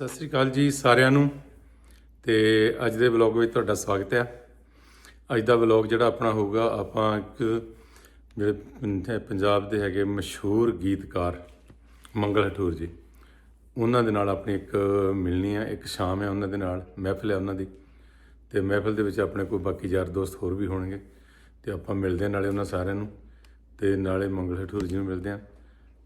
ਸਤਿ ਸ੍ਰੀ ਅਕਾਲ ਜੀ ਸਾਰਿਆਂ ਨੂੰ ਤੇ ਅੱਜ ਦੇ ਵਲੌਗ ਵਿੱਚ ਤੁਹਾਡਾ ਸਵਾਗਤ ਹੈ। ਅੱਜ ਦਾ ਵਲੌਗ ਜਿਹੜਾ ਆਪਣਾ ਹੋਊਗਾ, ਆਪਾਂ ਇੱਕ ਜਿਹੜੇ ਪੰਜਾਬ ਦੇ ਹੈਗੇ ਮਸ਼ਹੂਰ ਗੀਤਕਾਰ ਮੰਗਲ ਹਟੂਰ ਜੀ। ਉਹਨਾਂ ਦੇ ਨਾਲ ਆਪਣੀ ਇੱਕ ਮਿਲਣੀ ਹੈ, ਇੱਕ ਸ਼ਾਮ ਹੈ ਉਹਨਾਂ ਦੇ ਨਾਲ, ਮਹਿਫਲ ਹੈ ਉਹਨਾਂ ਦੀ। ਤੇ ਮਹਿਫਲ ਦੇ ਵਿੱਚ ਆਪਣੇ ਕੋਈ ਬਾਕੀ ਯਾਰ ਦੋਸਤ ਹੋਰ ਵੀ ਹੋਣਗੇ। ਤੇ ਆਪਾਂ ਮਿਲਦੇ ਹਾਂ ਨਾਲੇ ਉਹਨਾਂ ਸਾਰਿਆਂ ਨੂੰ। ਤੇ ਨਾਲੇ ਮੰਗਲ ਹਟੂਰ ਜੀ ਨੂੰ ਮਿਲਦੇ ਹਾਂ।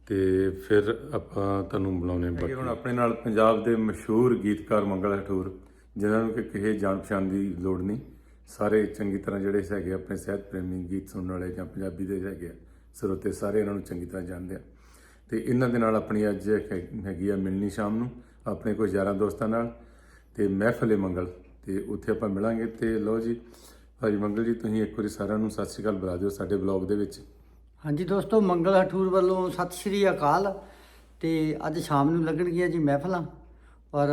ਤੇ ਫਿਰ ਆਪਾਂ ਤੁਹਾਨੂੰ ਬੁਲਾਉਣੇ ਬਾਕੀ ਹੁਣ ਆਪਣੇ ਨਾਲ ਪੰਜਾਬ ਦੇ ਮਸ਼ਹੂਰ ਗੀਤਕਾਰ ਮੰਗਲ ਹਠੂਰ ਜਿਨ੍ਹਾਂ ਨੂੰ ਕਿ ਕਿਸੇ ਜਾਣ ਪਛਾਣ ਦੀ ਲੋੜ ਨਹੀਂ ਸਾਰੇ ਚੰਗੀ ਤਰ੍ਹਾਂ ਜਿਹੜੇ ਹੈਗੇ ਆਪਣੇ ਸਾਹਿਤ ਪ੍ਰੇਮੀ ਗੀਤ ਸੁਣਨ ਵਾਲੇ ਜਾਂ ਪੰਜਾਬੀ ਦੇ ਹੈਗੇ ਆ ਸਰੋਤੇ ਸਾਰੇ ਇਹਨਾਂ ਨੂੰ ਚੰਗੀ ਤਰ੍ਹਾਂ ਜਾਣਦੇ ਆ। ਤੇ ਇਹਨਾਂ ਦੇ ਨਾਲ ਆਪਣੀ ਅੱਜ ਹੈਗੀ ਆ ਮਿਲਣੀ ਸ਼ਾਮ ਨੂੰ ਆਪਣੇ ਕੋਈ ਯਾਰਾਂ ਦੋਸਤਾਂ ਨਾਲ ਤੇ ਮਹਿਫਲੇ ਮੰਗਲ ਤੇ ਉੱਥੇ ਆਪਾਂ ਮਿਲਾਂਗੇ। ਤੇ ਲਓ ਜੀ ਭਾਜੀ ਮੰਗਲ ਜੀ ਤੁਸੀਂ ਇੱਕ ਵਾਰੀ ਸਾਰਿਆਂ ਨੂੰ ਸਤਿ ਸ਼੍ਰੀ ਅਕਾਲ ਬੁਲਾ ਦਿਓ ਸਾਡੇ ਬਲੌਗ ਦੇ ਵਿੱਚ। ਹਾਂਜੀ ਦੋਸਤੋ ਮੰਗਲ ਹਠੂਰ ਵੱਲੋਂ ਸਤਿ ਸ਼੍ਰੀ ਅਕਾਲ ਤੇ ਅੱਜ ਸ਼ਾਮ ਨੂੰ ਲੱਗਣਗੀਆਂ ਜੀ ਮਹਿਫਲਾਂ ਔਰ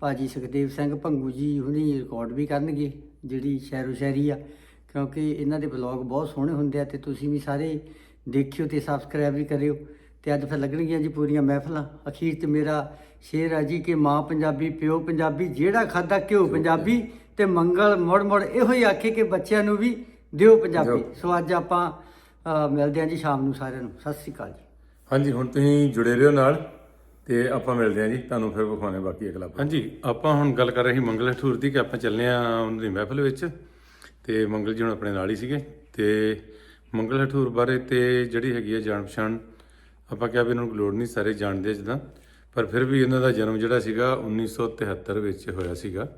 ਭਾਜੀ ਸੁਖਦੇਵ ਸਿੰਘ ਭੰਗੂ ਜੀ ਹੁਣੀ ਰਿਕਾਰਡ ਵੀ ਕਰਨਗੇ ਜਿਹੜੀ ਸ਼ਾਇਰੋ ਸ਼ਾਇਰੀ ਆ ਕਿਉਂਕਿ ਇਹਨਾਂ ਦੇ ਬਲੌਗ ਬਹੁਤ ਸੋਹਣੇ ਹੁੰਦੇ ਆ ਤੇ ਤੁਸੀਂ ਵੀ ਸਾਰੇ ਦੇਖਿਓ ਤੇ ਸਬਸਕ੍ਰਾਈਬ ਵੀ ਕਰਿਓ ਤੇ ਅੱਜ ਫਿਰ ਲੱਗਣਗੀਆਂ ਜੀ ਪੂਰੀਆਂ ਮਹਿਫਲਾਂ। ਅਖੀਰ ਤੇ ਮੇਰਾ ਸ਼ੇਰ ਆ ਜੀ ਕਿ ਮਾਂ ਪੰਜਾਬੀ ਪਿਓ ਪੰਜਾਬੀ ਜਿਹੜਾ ਖਾਦਾ ਘਿਓ ਪੰਜਾਬੀ ਤੇ ਮੰਗਲ ਮੁੜ ਮੁੜ ਇਹੋ ਹੀ ਆਖੇ ਕਿ ਬੱਚਿਆਂ ਨੂੰ ਵੀ ਦਿਓ ਪੰਜਾਬੀ। ਸੋ ਅੱਜ ਆਪਾਂ ਮਿਲਦੇ ਹਾਂ ਜੀ ਸ਼ਾਮ ਨੂੰ ਸਾਰਿਆਂ ਨੂੰ। ਸਤਿ ਸ੍ਰੀ ਅਕਾਲ ਜੀ। ਹਾਂਜੀ ਹੁਣ ਤੁਸੀਂ ਜੁੜੇ ਰਹੋ ਨਾਲ ਤੇ ਆਪਾਂ ਮਿਲਦੇ ਹਾਂ ਜੀ। ਤੁਹਾਨੂੰ ਫਿਰ ਵਿਖਾਉਣੇ ਬਾਕੀ ਅਗਲਾ ਹਾਂਜੀ ਆਪਾਂ ਹੁਣ ਗੱਲ ਕਰ ਰਹੇ ਸੀ ਮੰਗਲ ਠੂਰ ਦੀ ਕਿ ਆਪਾਂ ਚੱਲਨੇ ਆ ਉਹਨਾਂ ਦੀ ਮਹਿਫਿਲ ਵਿੱਚ ਤੇ ਮੰਗਲ ਜੀ ਹੁਣ ਆਪਣੇ ਨਾਲ ਹੀ ਸੀਗੇ ਤੇ ਮੰਗਲ ਠੂਰ ਬਾਰੇ ਤੇ ਜਿਹੜੀ ਹੈਗੀ ਆ ਜਾਣ ਪਛਾਣ ਆਪਾਂ ਕਿਹਾ ਵੀ ਇਹਨਾਂ ਨੂੰ ਲੋੜ ਨਹੀਂ ਸਾਰੇ ਜਾਣਦੇ ਜਿੱਦਾਂ ਪਰ ਫਿਰ ਵੀ ਇਹਨਾਂ ਦਾ ਜਨਮ ਜਿਹੜਾ ਸੀਗਾ 1973 ਵਿੱਚ ਹੋਇਆ ਸੀਗਾ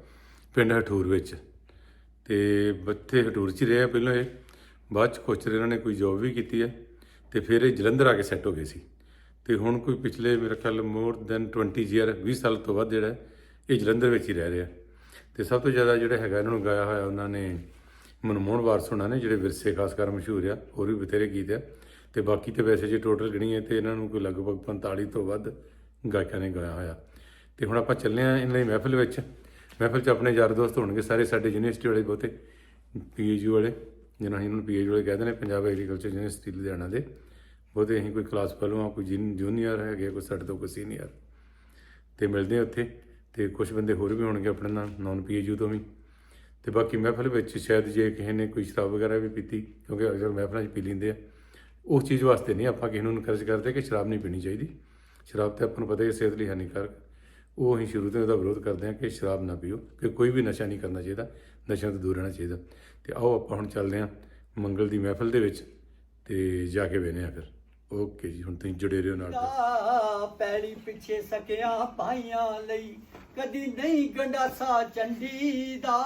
ਪਿੰਡ ਹਠੂਰ ਵਿੱਚ। ਤੇ ਬੱਥੇ ਹਟੂਰ 'ਚ ਹੀ ਰਹੇ ਆ ਪਹਿਲਾਂ ਇਹ। ਬਾਅਦ 'ਚ ਕੋਚਰ ਇਹਨਾਂ ਨੇ ਕੋਈ ਜੋਬ ਵੀ ਕੀਤੀ ਹੈ ਤੇ ਫਿਰ ਇਹ ਜਲੰਧਰ ਆ ਕੇ ਸੈੱਟ ਹੋ ਗਏ ਸੀ। ਤੇ ਹੁਣ ਕੋਈ ਪਿਛਲੇ ਮੇਰੇ ਖਿਆਲ ਮੋਰ ਦੈਨ 20 ਈਅਰ 20 ਸਾਲ ਤੋਂ ਵੱਧ ਜਿਹੜਾ ਇਹ ਜਲੰਧਰ ਵਿੱਚ ਹੀ ਰਹਿ ਰਿਹਾ। ਤੇ ਸਭ ਤੋਂ ਜ਼ਿਆਦਾ ਜਿਹੜਾ ਹੈਗਾ ਇਹਨਾਂ ਨੂੰ ਗਾਇਆ ਹੋਇਆ ਉਹਨਾਂ ਨੇ ਮਨਮੋਹਨ ਵਾਰਸ ਹੋਣਾ ਨੇ, ਜਿਹੜੇ ਵਿਰਸੇ ਖਾਸ ਕਰ ਮਸ਼ਹੂਰ ਆ, ਹੋਰ ਵੀ ਬਥੇਰੇ ਗੀਤ ਆ। ਤੇ ਬਾਕੀ ਤੇ ਵੈਸੇ ਜੇ ਟੋਟਲ ਗਣੀਏ ਤੇ ਇਹਨਾਂ ਨੂੰ ਕੋਈ ਲਗਭਗ 45 ਤੋਂ ਵੱਧ ਗਾਇਕਾਂ ਨੇ ਗਾਇਆ ਹੋਇਆ। ਤੇ ਹੁਣ ਆਪਾਂ ਚੱਲੇ ਆ ਇਹਨਾਂ ਦੀ ਮਹਿਫਿਲ ਵਿੱਚ। ਮਹਿਫਿਲ 'ਚ ਆਪਣੇ ਯਾਰ ਦੋਸਤ ਹੋਣਗੇ ਸਾਰੇ, ਸਾਡੇ ਯੂਨੀਵਰਸਿਟੀ ਵਾਲੇ ਬਹੁਤੇ ਪੀਏਯੂ ਵਾਲੇ। ਜਿਹਨਾਂ ਅਸੀਂ ਉਹਨਾਂ ਨੂੰ ਪੀਏਯੂ ਵਾਲੇ ਕਹਿੰਦੇ ਨੇ ਪੰਜਾਬ ਐਗਰੀਕਲਚਰ ਯੂਨੀਵਰਸਿਟੀ ਲੁਧਿਆਣਾ ਦੇ। ਉਹਦੇ ਅਸੀਂ ਕੋਈ ਕਲਾਸ ਫੈਲੋ ਆ ਕੋਈ ਜੂਨੀਅਰ ਹੈਗੇ, ਕੋਈ ਸਾਡੇ ਤੋਂ ਕੋਈ ਸੀਨੀਅਰ ਤੇ ਮਿਲਦੇ ਆ ਉੱਥੇ, ਤੇ ਕੁਝ ਬੰਦੇ ਹੋਰ ਵੀ ਹੋਣਗੇ ਆਪਣੇ ਨਾਲ ਨਾਨ ਪੀਏਯੂ ਤੋਂ ਵੀ। ਤੇ ਬਾਕੀ ਮਹਿਫਲ ਵਿੱਚ ਸ਼ਾਇਦ ਜੇ ਕਿਸੇ ਨੇ ਕੋਈ ਸ਼ਰਾਬ ਵਗੈਰਾ ਵੀ ਪੀਤੀ, ਕਿਉਂਕਿ ਅਕਸਰ ਮਹਿਫਲਾਂ 'ਚ ਪੀ ਲੈਂਦੇ ਆ, ਉਸ ਚੀਜ਼ ਵਾਸਤੇ ਨਹੀਂ ਆਪਾਂ ਕਿਸੇ ਨੂੰ ਇਨਕਰੇਜ ਕਰਦੇ ਕਿ ਸ਼ਰਾਬ ਨਹੀਂ ਪੀਣੀ ਚਾਹੀਦੀ। ਸ਼ਰਾਬ ਤੇ ਆਪਾਂ ਨੂੰ ਪਤਾ ਹੀ, ਸਿਹਤ ਲਈ ਹਾਨੀਕਾਰਕ। ਉਹ ਅਸੀਂ ਸ਼ੁਰੂ ਤੋਂ ਇਹਦਾ ਵਿਰੋਧ ਕਰਦੇ ਹਾਂ ਕਿ ਸ਼ਰਾਬ ਨਾ ਪੀਓ, ਕਿ ਕੋਈ ਵੀ ਨਸ਼ਾ ਨਹੀਂ ਕਰਨਾ ਚਾਹੀਦਾ, ਨਸ਼ਿਆਂ ਤੋਂ ਦੂਰ ਰਹਿਣਾ ਚਾਹੀਦਾ। ਤੇ ਆਓ ਆਪਾਂ ਹੁਣ ਚੱਲਦੇ ਹਾਂ ਮੰਗਲ ਦੀ ਮਹਿਫਲ ਦੇ ਵਿੱਚ ਤੇ ਜਾ ਕੇ ਵੇਨੇ ਆ ਫਿਰ। ਓਕੇ ਜੀ, ਹੁਣ ਤੁਸੀਂ ਜੁੜੇ ਰਹੋ ਨਾਲ ਦਾ ਪਿੱਛੇ ਸਕਿਆ ਪਾਈਆਂ ਲਈ, ਕਦੀ ਨਹੀਂ ਗੰਡਾਸਾ ਚੰਡੀ ਦਾ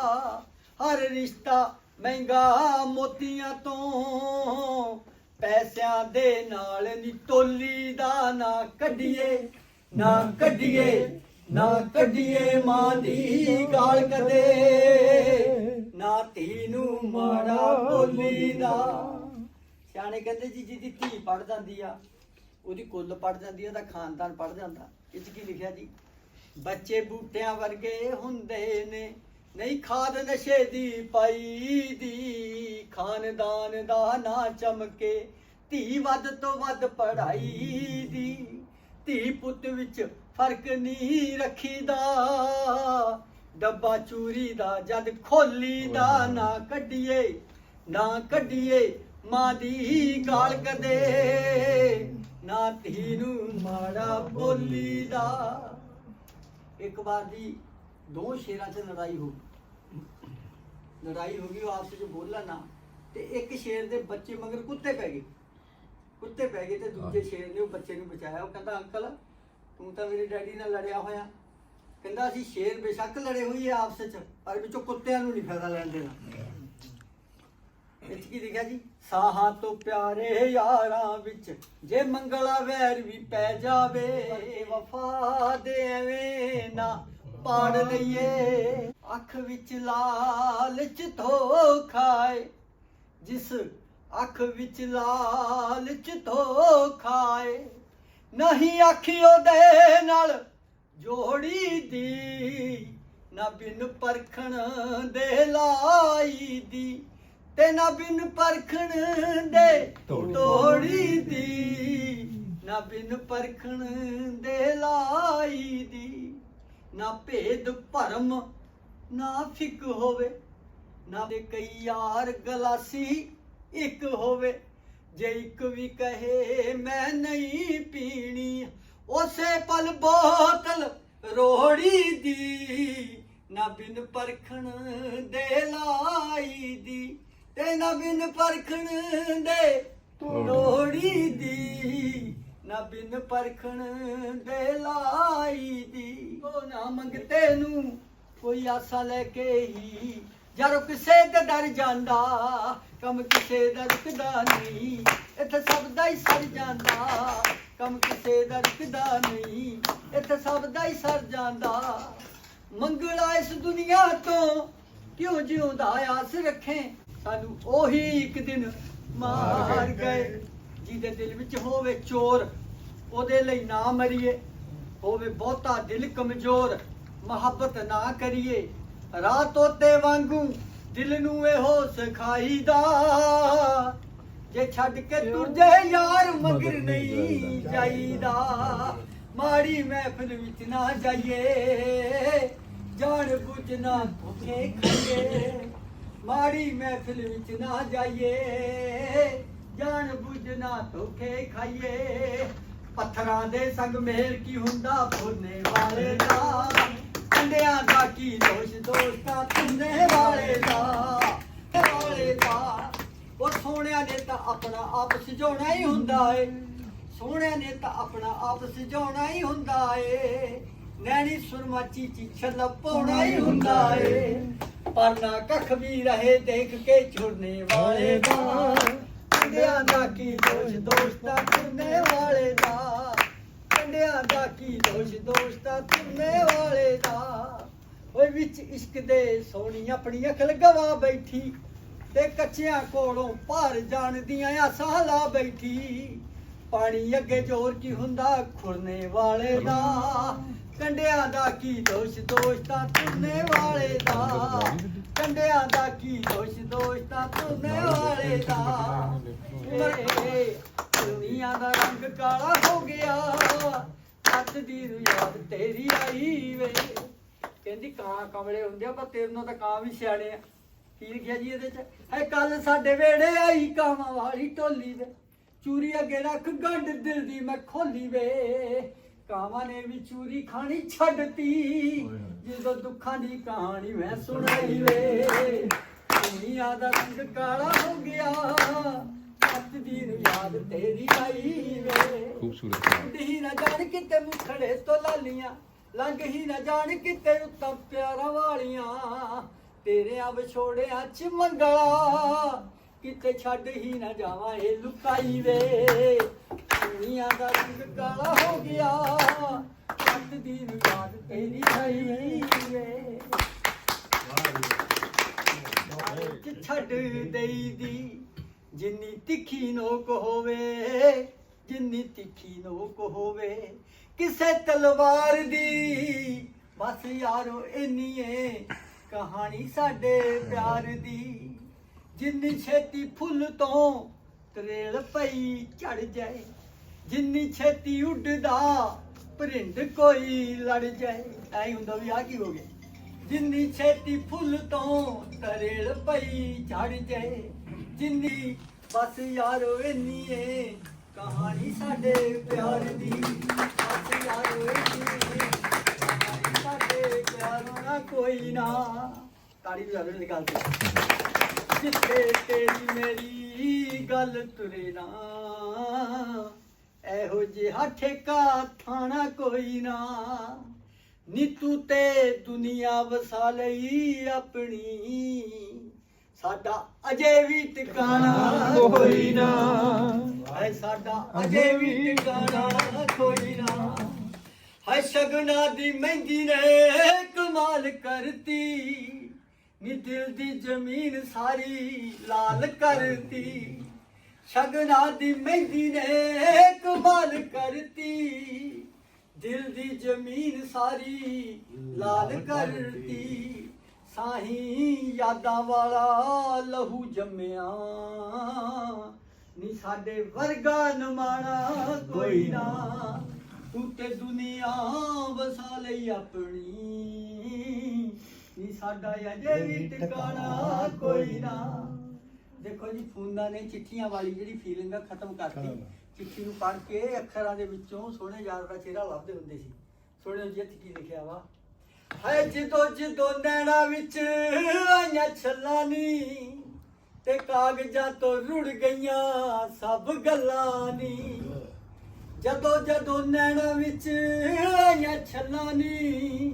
ਹਰ ਰਿਸ਼ਤਾ ਮਹਿੰਗਾ ਮੋਤੀਆਂ ਤੋਂ, ਪੈਸਿਆਂ ਦੇ ਨਾਲ ਨੀ ਟੋਲੀ ਦਾ ਨਾ ਕੱਢੀਏ ਨਾ ਕੱਢੀਏ ਨਾ ਕੱਢੀਏ ਮਾਂ ਦੀ ਗਾਲ ਕਦੇ। ਨਾ ਧੀ ਨੂੰ ਮਾੜਾ ਬੋਲੀ ਸਿਆਣੇ ਕਹਿੰਦੇ ਜੀ, ਜਿਹਦੀ ਧੀ ਪੜ ਜਾਂਦੀ ਆ, ਉਹਦੀ ਕੁੱਲ ਪੜ ਜਾਂਦੀ ਆ, ਉਹਦਾ ਖਾਨਦਾਨ ਪੜ ਜਾਂਦਾ। ਇਹ 'ਚ ਕੀ ਲਿਖਿਆ ਜੀ? ਬੱਚੇ ਬੂਟਿਆਂ ਵਰਗੇ ਹੁੰਦੇ ਨੇ, ਨਹੀਂ ਖਾਦ ਨਸ਼ੇ ਦੀ ਪਾਈ ਦੀ। ਖਾਨਦਾਨ ਦਾ ਨਾ ਚਮਕੇ, ਧੀ ਵੱਧ ਤੋਂ ਵੱਧ ਪੜਾਈ ਦੀ। ਧੀ ਪੁੱਤ ਵਿੱਚ ਫ਼ਰਕ ਨਹੀਂ ਰੱਖੀਦਾ। ਡੱਬਾ ਚੂਰੀ ਦਾ ਜਦ ਖੋਲੀ ਦਾ ਨਾ ਕੱਢੀਏ ਨਾ ਕੱਢੀਏ ਮਾਂ ਦੀ ਗਾਲ ਕਦੇ ਨਾ ਧੀ ਨੂੰ ਮਾੜਾ ਬੋਲੀ ਦਾ ਇੱਕ ਵਾਰ ਦੀ ਦੋ ਸ਼ੇਰਾਂ 'ਚ ਲੜਾਈ ਹੋ ਗਈ। ਲੜਾਈ ਹੋ ਗਈ ਉਹ ਆਪਸ ਵਿੱਚ ਬੋਲਣ ਨਾ। ਤੇ ਇੱਕ ਸ਼ੇਰ ਦੇ ਬੱਚੇ ਮਗਰ ਕੁੱਤੇ ਪੈ ਗਏ। ਕੁੱਤੇ ਪੈ ਗਏ ਤੇ ਦੂਜੇ ਸ਼ੇਰ ਨੇ ਉਹ ਬੱਚੇ ਨੂੰ ਬਚਾਇਆ। ਉਹ ਕਹਿੰਦਾ ਅੰਕਲ ਤੂੰ ਤਾਂ ਮੇਰੇ ਡੈਡੀ ਨਾਲ ਲੜਿਆ ਹੋਇਆ। ਕਹਿੰਦਾ ਅਸੀਂ ਸ਼ੇਰ ਬੇਸ਼ੱਕ ਲੜੇ ਹੋਈ ਹੈ ਆਪਸ ਵਿੱਚ, ਪਰ ਵਿੱਚੋਂ ਕੁੱਤਿਆਂ ਨੂੰ ਨਹੀਂ ਫਾਇਦਾ ਲੈਣ ਦੇਣਾ। ਵਿੱਚ ਕੀ ਲਿਖਿਆ ਜੀ? ਸਾਹਾਂ ਤੋਂ ਪਿਆਰੇ ਯਾਰਾਂ ਵਿੱਚ, ਜੇ ਮੰਗਲਾ ਵੈਰ ਵੀ ਪੈ ਜਾਵੇ ਵਫਾ ਦੇ ਐਵੇਂ ਨਾ ਪਾੜ ਲਈਏ। ਅੱਖ ਵਿੱਚ ਲਾਲਚ ਧੋਖਾਏ, ਜਿਸ ਅੱਖ ਵਿੱਚ ਲਾਲਚ ਧੋਖਾਏ, ਨਹੀਂ ਅੱਖੀ ਦੇ ਨਾਲ ਜੋੜੀ ਦੀ ਨਾ ਬਿਨ ਪਰਖਣ ਦੇ ਲਾਈ ਦੀ ਤੇ ਨਾ ਬਿਨ ਪਰਖਣ ਦੇ ਤੋੜੀ। ਦੀ ਨਾ ਬਿਨ ਪਰਖਣ ਦੇ ਲਾਈ ਦੀ ਨਾ ਭੇਦ ਭਰਮ ਨਾ ਫਿਕ ਹੋਵੇ ਨਾ ਦੇ ਕਈ ਯਾਰ ਗਲਾਸੀ ਇੱਕ ਹੋਵੇ ਜੇ ਇੱਕ ਵੀ ਕਹੇ ਮੈਂ ਨਹੀਂ ਪੀਣੀ। ਉਸੇ ਪਲ ਬੋਤਲ ਰੋੜੀ ਦੀ ਨਾ ਬਿਨ ਪਰਖਣ ਦੇ ਲਾਈ ਦੀ ਤੇ ਨਾ ਬਿਨ ਪਰਖਣ ਦੇ ਲੋੜੀ ਦੀ ਨਾ ਬਿਨ ਪਰਖਣ ਦੇ ਲਾਈ ਦੀ। ਉਹ ਨਾ ਮੰਗਤੇ ਨੂੰ ਕੋਈ ਆਸਾ ਲੈ ਕੇ ਹੀ ਯਾਰੋ ਕਿਸੇ ਦਾ ਡਰ ਜਾਂਦਾ ਕੰਮ ਕਿਸੇ ਦਾ ਰੁਕਦਾ ਨਹੀਂ। ਇੱਥੇ ਸਭ ਦਾ ਹੀ ਸਰ ਜਾਂਦਾ ਕੰਮ ਕਿਸੇ ਦਾ ਰੁਕਦਾ ਨਹੀਂ। ਇੱਥੇ ਸਭ ਦਾ ਹੀ ਸਰ ਜਾਂਦਾ। ਮੰਗਲਾ ਇਸ ਦੁਨੀਆ ਤੋਂ ਕਿਉਂ ਜਿਉਂਦਾ ਆਸ ਰੱਖੇ? ਸਾਨੂੰ ਉਹੀ ਇੱਕ ਦਿਨ ਮਾਰ ਗਏ। ਜਿਹਦੇ ਦਿਲ ਵਿੱਚ ਹੋਵੇ ਚੋਰ ਉਹਦੇ ਲਈ ਨਾ ਮਰੀਏ। ਹੋਵੇ ਬਹੁਤਾ ਦਿਲ ਕਮਜ਼ੋਰ ਮੁਹੱਬਤ ਨਾ ਕਰੀਏ। ਰਾਤ ਉਤੇ ਵਾਂਗੂ ਦਿਲ ਨੂੰ ਇਹੋ ਸਿਖਾਈਦਾ। ਜੇ ਛੱਡ ਕੇ ਤੁਰ ਜਾਏ ਯਾਰ ਮਗਰ ਨਹੀਂ ਜਾਈਦਾ। ਮਾੜੀ ਮਹਿਫਿਲ ਵਿੱਚ ਨਾ ਜਾਈਏ। ਜਾਣ ਬੁੱਝ ਨਾ ਭੁੱਖੇ ਖਾਈਏ। ਮਾੜੀ ਮਹਿਫਿਲ ਵਿੱਚ ਨਾ ਜਾਈਏ। ਜਾਣ ਬੁੱਝ ਨਾ ਧੋਖੇ ਖਾਈਏ। ਪੱਥਰਾਂ ਦੇ ਸੰਗ ਮੇਲ ਕੀ ਹੁੰਦਾ? ਫੁਰਨੇ ਵਾਲੇ ਦਾ। ਕੰਡਿਆਂ ਦਾ ਕੀ ਦੋਸ਼? ਦੋਸਤਾਂ ਤੁੰਨੇ ਵਾਲੇ ਦਾ। ਵਾਲੇ ਦਾ। ਉਹ ਸੋਹਣਿਆਂ ਨੇ ਤਾਂ ਆਪਣਾ ਆਪ ਸਜਾਉਣਾ ਹੀ ਹੁੰਦਾ ਏ। ਸੋਹਣਿਆਂ ਨੇ ਤਾਂ ਆਪਣਾ ਆਪ ਸਜਾਉਣਾ ਹੀ ਹੁੰਦਾ ਏ। ਨੈਣੀ ਸੁਰਮਾਚੀ ਚ ਛੱਲਾ ਪਾਉਣਾ ਹੀ ਹੁੰਦਾ ਏ। ਪਰ ਨਾ ਕੱਖ ਵੀ ਰਹੇ ਦੇਖ ਕੇ ਛੁਰਨੇ ਵਾਲੇ ਦਾ। ਕੰਡਿਆਂ ਦਾ ਕੀ ਦੋਸ਼ ਦੋਸਤਾ ਤੁਰਨੇ ਵਾਲੇ ਦਾ। ਕੰਡਿਆਂ ਦਾ ਕੀ ਦੋਸ਼ ਦੋਸਤਾਂ ਤੁਰਨੇ ਵਾਲੇ ਦਾ। ਓਏ ਵਿੱਚ ਇਸ਼ਕ ਦੇ ਸੋਹਣੀ ਆਪਣੀ ਅਕਲ ਗਵਾ ਬੈਠੀ। ਤੇ ਕੱਚਿਆਂ ਕੋਲੋਂ ਭਾਰ ਜਾਣਦੀਆਂ ਆਸਾਂ ਲਾ ਬੈਠੀ। ਪਾਣੀ ਅੱਗੇ ਜ਼ੋਰ ਕੀ ਹੁੰਦਾ, ਖੁਰਨੇ ਵਾਲੇ ਦਾ। ਕੰਡਿਆਂ ਦਾ ਕੀ ਦੋਸ਼ ਦੋਸ਼ ਤਾਂ ਤੁਰਨੇ ਵਾਲੇ ਦਾ। ਕੰਡਿਆਂ ਦਾ ਕੀ ਦੋਸ਼ ਦੋਸ਼ ਤਾਂ ਤੁਰਨੇ ਵਾਲੇ ਦਾ। ਦੁਨੀਆ ਦਾ ਰੰਗ ਕਾਲਾ ਹੋ ਗਿਆ। ਸੱਤ ਦੀ ਨੂੰ ਯਾਦ ਤੇਰੀ ਆਈ ਵੇ। ਕਹਿੰਦੀ, ਕਾਂ ਕਮਲੇ ਹੁੰਦੇ ਆ, ਪਰ ਤੇਰੇ ਨਾਲ ਤਾਂ ਕਾਂ ਵੀ ਸਿਆਣੇ ਆ। ਕੀ ਲਿਖਿਆ ਜੀ ਇਹਦੇ ਚ? ਹੈ ਕੱਲ ਸਾਡੇ ਵੇੜੇ ਆਈ ਕਾਵਾਂ ਵਾਲੀ ਢੋਲੀ ਵੇ। ਚੂਰੀ ਅੱਗੇ ਰੱਖ ਗੰਢ ਦਿਲ ਦੀ ਮੈਂ ਖੋਲੀ ਵੇ। ਕਾਵਾਂ ਨੇ ਵੀ ਚੂਰੀ ਖਾਣੀ ਛੱਡਤੀ ਜਦੋਂ ਦੁੱਖਾਂ ਦੀ ਕਹਾਣੀ ਮੈਂ ਸੁਣਾਈ ਵੇ। ਦੁਨੀਆ ਦਾ ਰੰਗ ਕਾਲਾ ਹੋ ਗਿਆ। ਸੱਤ ਦੀ ਨੂੰ ਯਾਦ ਤੇਰੀ ਆਈ ਵੇ। ਖੂਬਸੂਰਤ ਹੀ। ਨਾ ਜਾਣ ਕਿਤੇ ਮੁਖੜੇ ਤੋਂ ਲਾਲੀਆਂ। ਲੰਘ ਹੀ ਨਾ ਜਾਣ ਕਿਤੇ ਉੱਤਾਂ ਪਿਆਰਾਂ ਵਾਲੀਆਂ। ਤੇਰਿਆਂ ਵਿਛੋੜਿਆਂ ਚ ਮੰਗਲਾ। ਕਿਤੇ ਛੱਡ ਹੀ ਨਾ ਜਾਵਾਂ ਇਹ ਲੁਕਾਈ ਵੇ। ਦੁਨੀਆ ਦਾ ਰੰਗ ਕਾਲਾ ਹੋ ਗਿਆ। ਸੱਤ ਦੀ ਨੂੰ ਯਾਦ ਤੇਰੀ ਆਈ ਵੇ। ਚ ਛੱਡ ਦੇਈ ਦੀ ਜਿੰਨੀ ਤਿੱਖੀ ਨੋਕ ਹੋਵੇ, ਜਿੰਨੀ ਤਿੱਖੀ ਨੋਕ ਹੋਵੇ। ਕਿਸੇ ਤਲਵਾਰ ਦੀ ਬਸ ਯਾਰੋ ਇੰਨੀ ਏ ਕਹਾਣੀ ਸਾਡੇ ਪਿਆਰ ਦੀ। ਜਿੰਨੀ ਛੇਤੀ ਫੁੱਲ ਤੋਂ ਤਰੇਲ ਪਈ ਚੜ ਜਾਏ, ਜਿੰਨੀ ਛੇਤੀ ਉੱਡਦਾ ਪਰਿੰਡ ਕੋਈ ਲੜ ਜਾਏ। ਐ ਹੁੰਦਾ ਵੀ ਆ ਕੀ ਹੋ ਗਿਆ? ਜਿੰਨੀ ਛੇਤੀ ਫੁੱਲ ਤੋਂ ਤਰੇਲ ਪਈ ਚੜ ਜਾਏ, ਜਿੰਨੀ ਬਸ ਯਾਰੋ ਇੰਨੀ ਏ ਕਹਾਣੀ ਸਾਡੇ ਪਿਆਰ ਦੀ। ਬਸ ਯਾਰੋ ਇੰਨੀ ਏ ਨਾ ਕੋਈ ਨਾ। ਤਾੜੀ ਵਜਾ ਦੇ ਨਿਕਾਲ ਕੇ ਜਿੱਥੇ ਤੇਰੀ ਮੇਰੀ ਗੱਲ ਤੁਰੇ ਨਾ ਇਹੋ ਜਿਹਾ ਠੇਕਾ ਥਾਣਾ ਕੋਈ ਨਾ। ਨੀ ਤੂੰ ਤੇ ਦੁਨੀਆ ਵਸਾ ਲਈ ਆਪਣੀ ਸਾਡਾ ਅਜੇ ਵੀ ਟਿਕਾਣਾ ਕੋਈ ਨਾ। ਹਾਏ ਸਾਡਾ ਅਜੇ ਵੀ ਟਿਕਾਣਾ ਕੋਈ ਨਾ। ਹਾਏ ਸ਼ਗਨਾ ਦੀ ਮਹਿੰਦੀ ਨੇ ਕਮਾਲ ਕਰਤੀ। ਨੀ ਦਿਲ ਦੀ ਜ਼ਮੀਨ ਸਾਰੀ ਲਾਲ ਕਰਤੀ। ਸ਼ਗਨਾ ਦੀ ਮਹਿੰਦੀ ਨੇ ਕਮਾਲ ਕਰਤੀ। ਦਿਲ ਦੀ ਜ਼ਮੀਨ ਸਾਰੀ ਲਾਲ ਕਰਤੀ। ਸਾਹੀ ਯਾਦਾਂ ਵਾਲਾ ਲਹੂ ਜੰਮਿਆ। ਨੀ ਸਾਡੇ ਵਰਗਾ ਨਮਾਣਾ ਕੋਈ ਨਾ। ਤੂੰ ਤੇ ਦੁਨੀਆ ਵਸਾ ਲਈ ਆਪਣੀ। ਨੀ ਸਾਡਾ ਅਜੇ ਵੀ ਟਿਕਾਣਾ ਕੋਈ ਨਾ। ਦੇਖੋ ਜੀ ਫੋਨਾਂ ਨੇ ਚਿੱਠੀਆਂ ਵਾਲੀ ਜਿਹੜੀ ਫੀਲਿੰਗ ਆ ਖਤਮ ਕਰਤੀ। ਚਿੱਠੀ ਨੂੰ ਪੜ੍ਹ ਕੇ ਅੱਖਰਾਂ ਦੇ ਵਿੱਚੋਂ ਸੋਹਣੇ ਯਾਰ ਦਾ ਚਿਹਰਾ ਲੱਭਦੇ ਹੁੰਦੇ ਸੀ। ਸੋਹਣੇ ਜਿੱਤ ਕੀ ਲਿਖਿਆ ਵਾ। ਹੈ ਜਦੋਂ ਜਦੋਂ ਨੈਣਾ ਵਿੱਚ ਆਈਆਂ ਛੱਲਾਂ ਨੀ ਤੇ ਕਾਗਜ਼ਾਂ ਤੋਂ ਰੁੜ ਗਈਆਂ ਸਭ ਗੱਲਾਂ ਨੀ। ਜਦੋਂ ਜਦੋਂ ਨੈਣਾ ਵਿੱਚ ਆਈਆਂ ਛੱਲਾਂ ਨੀ,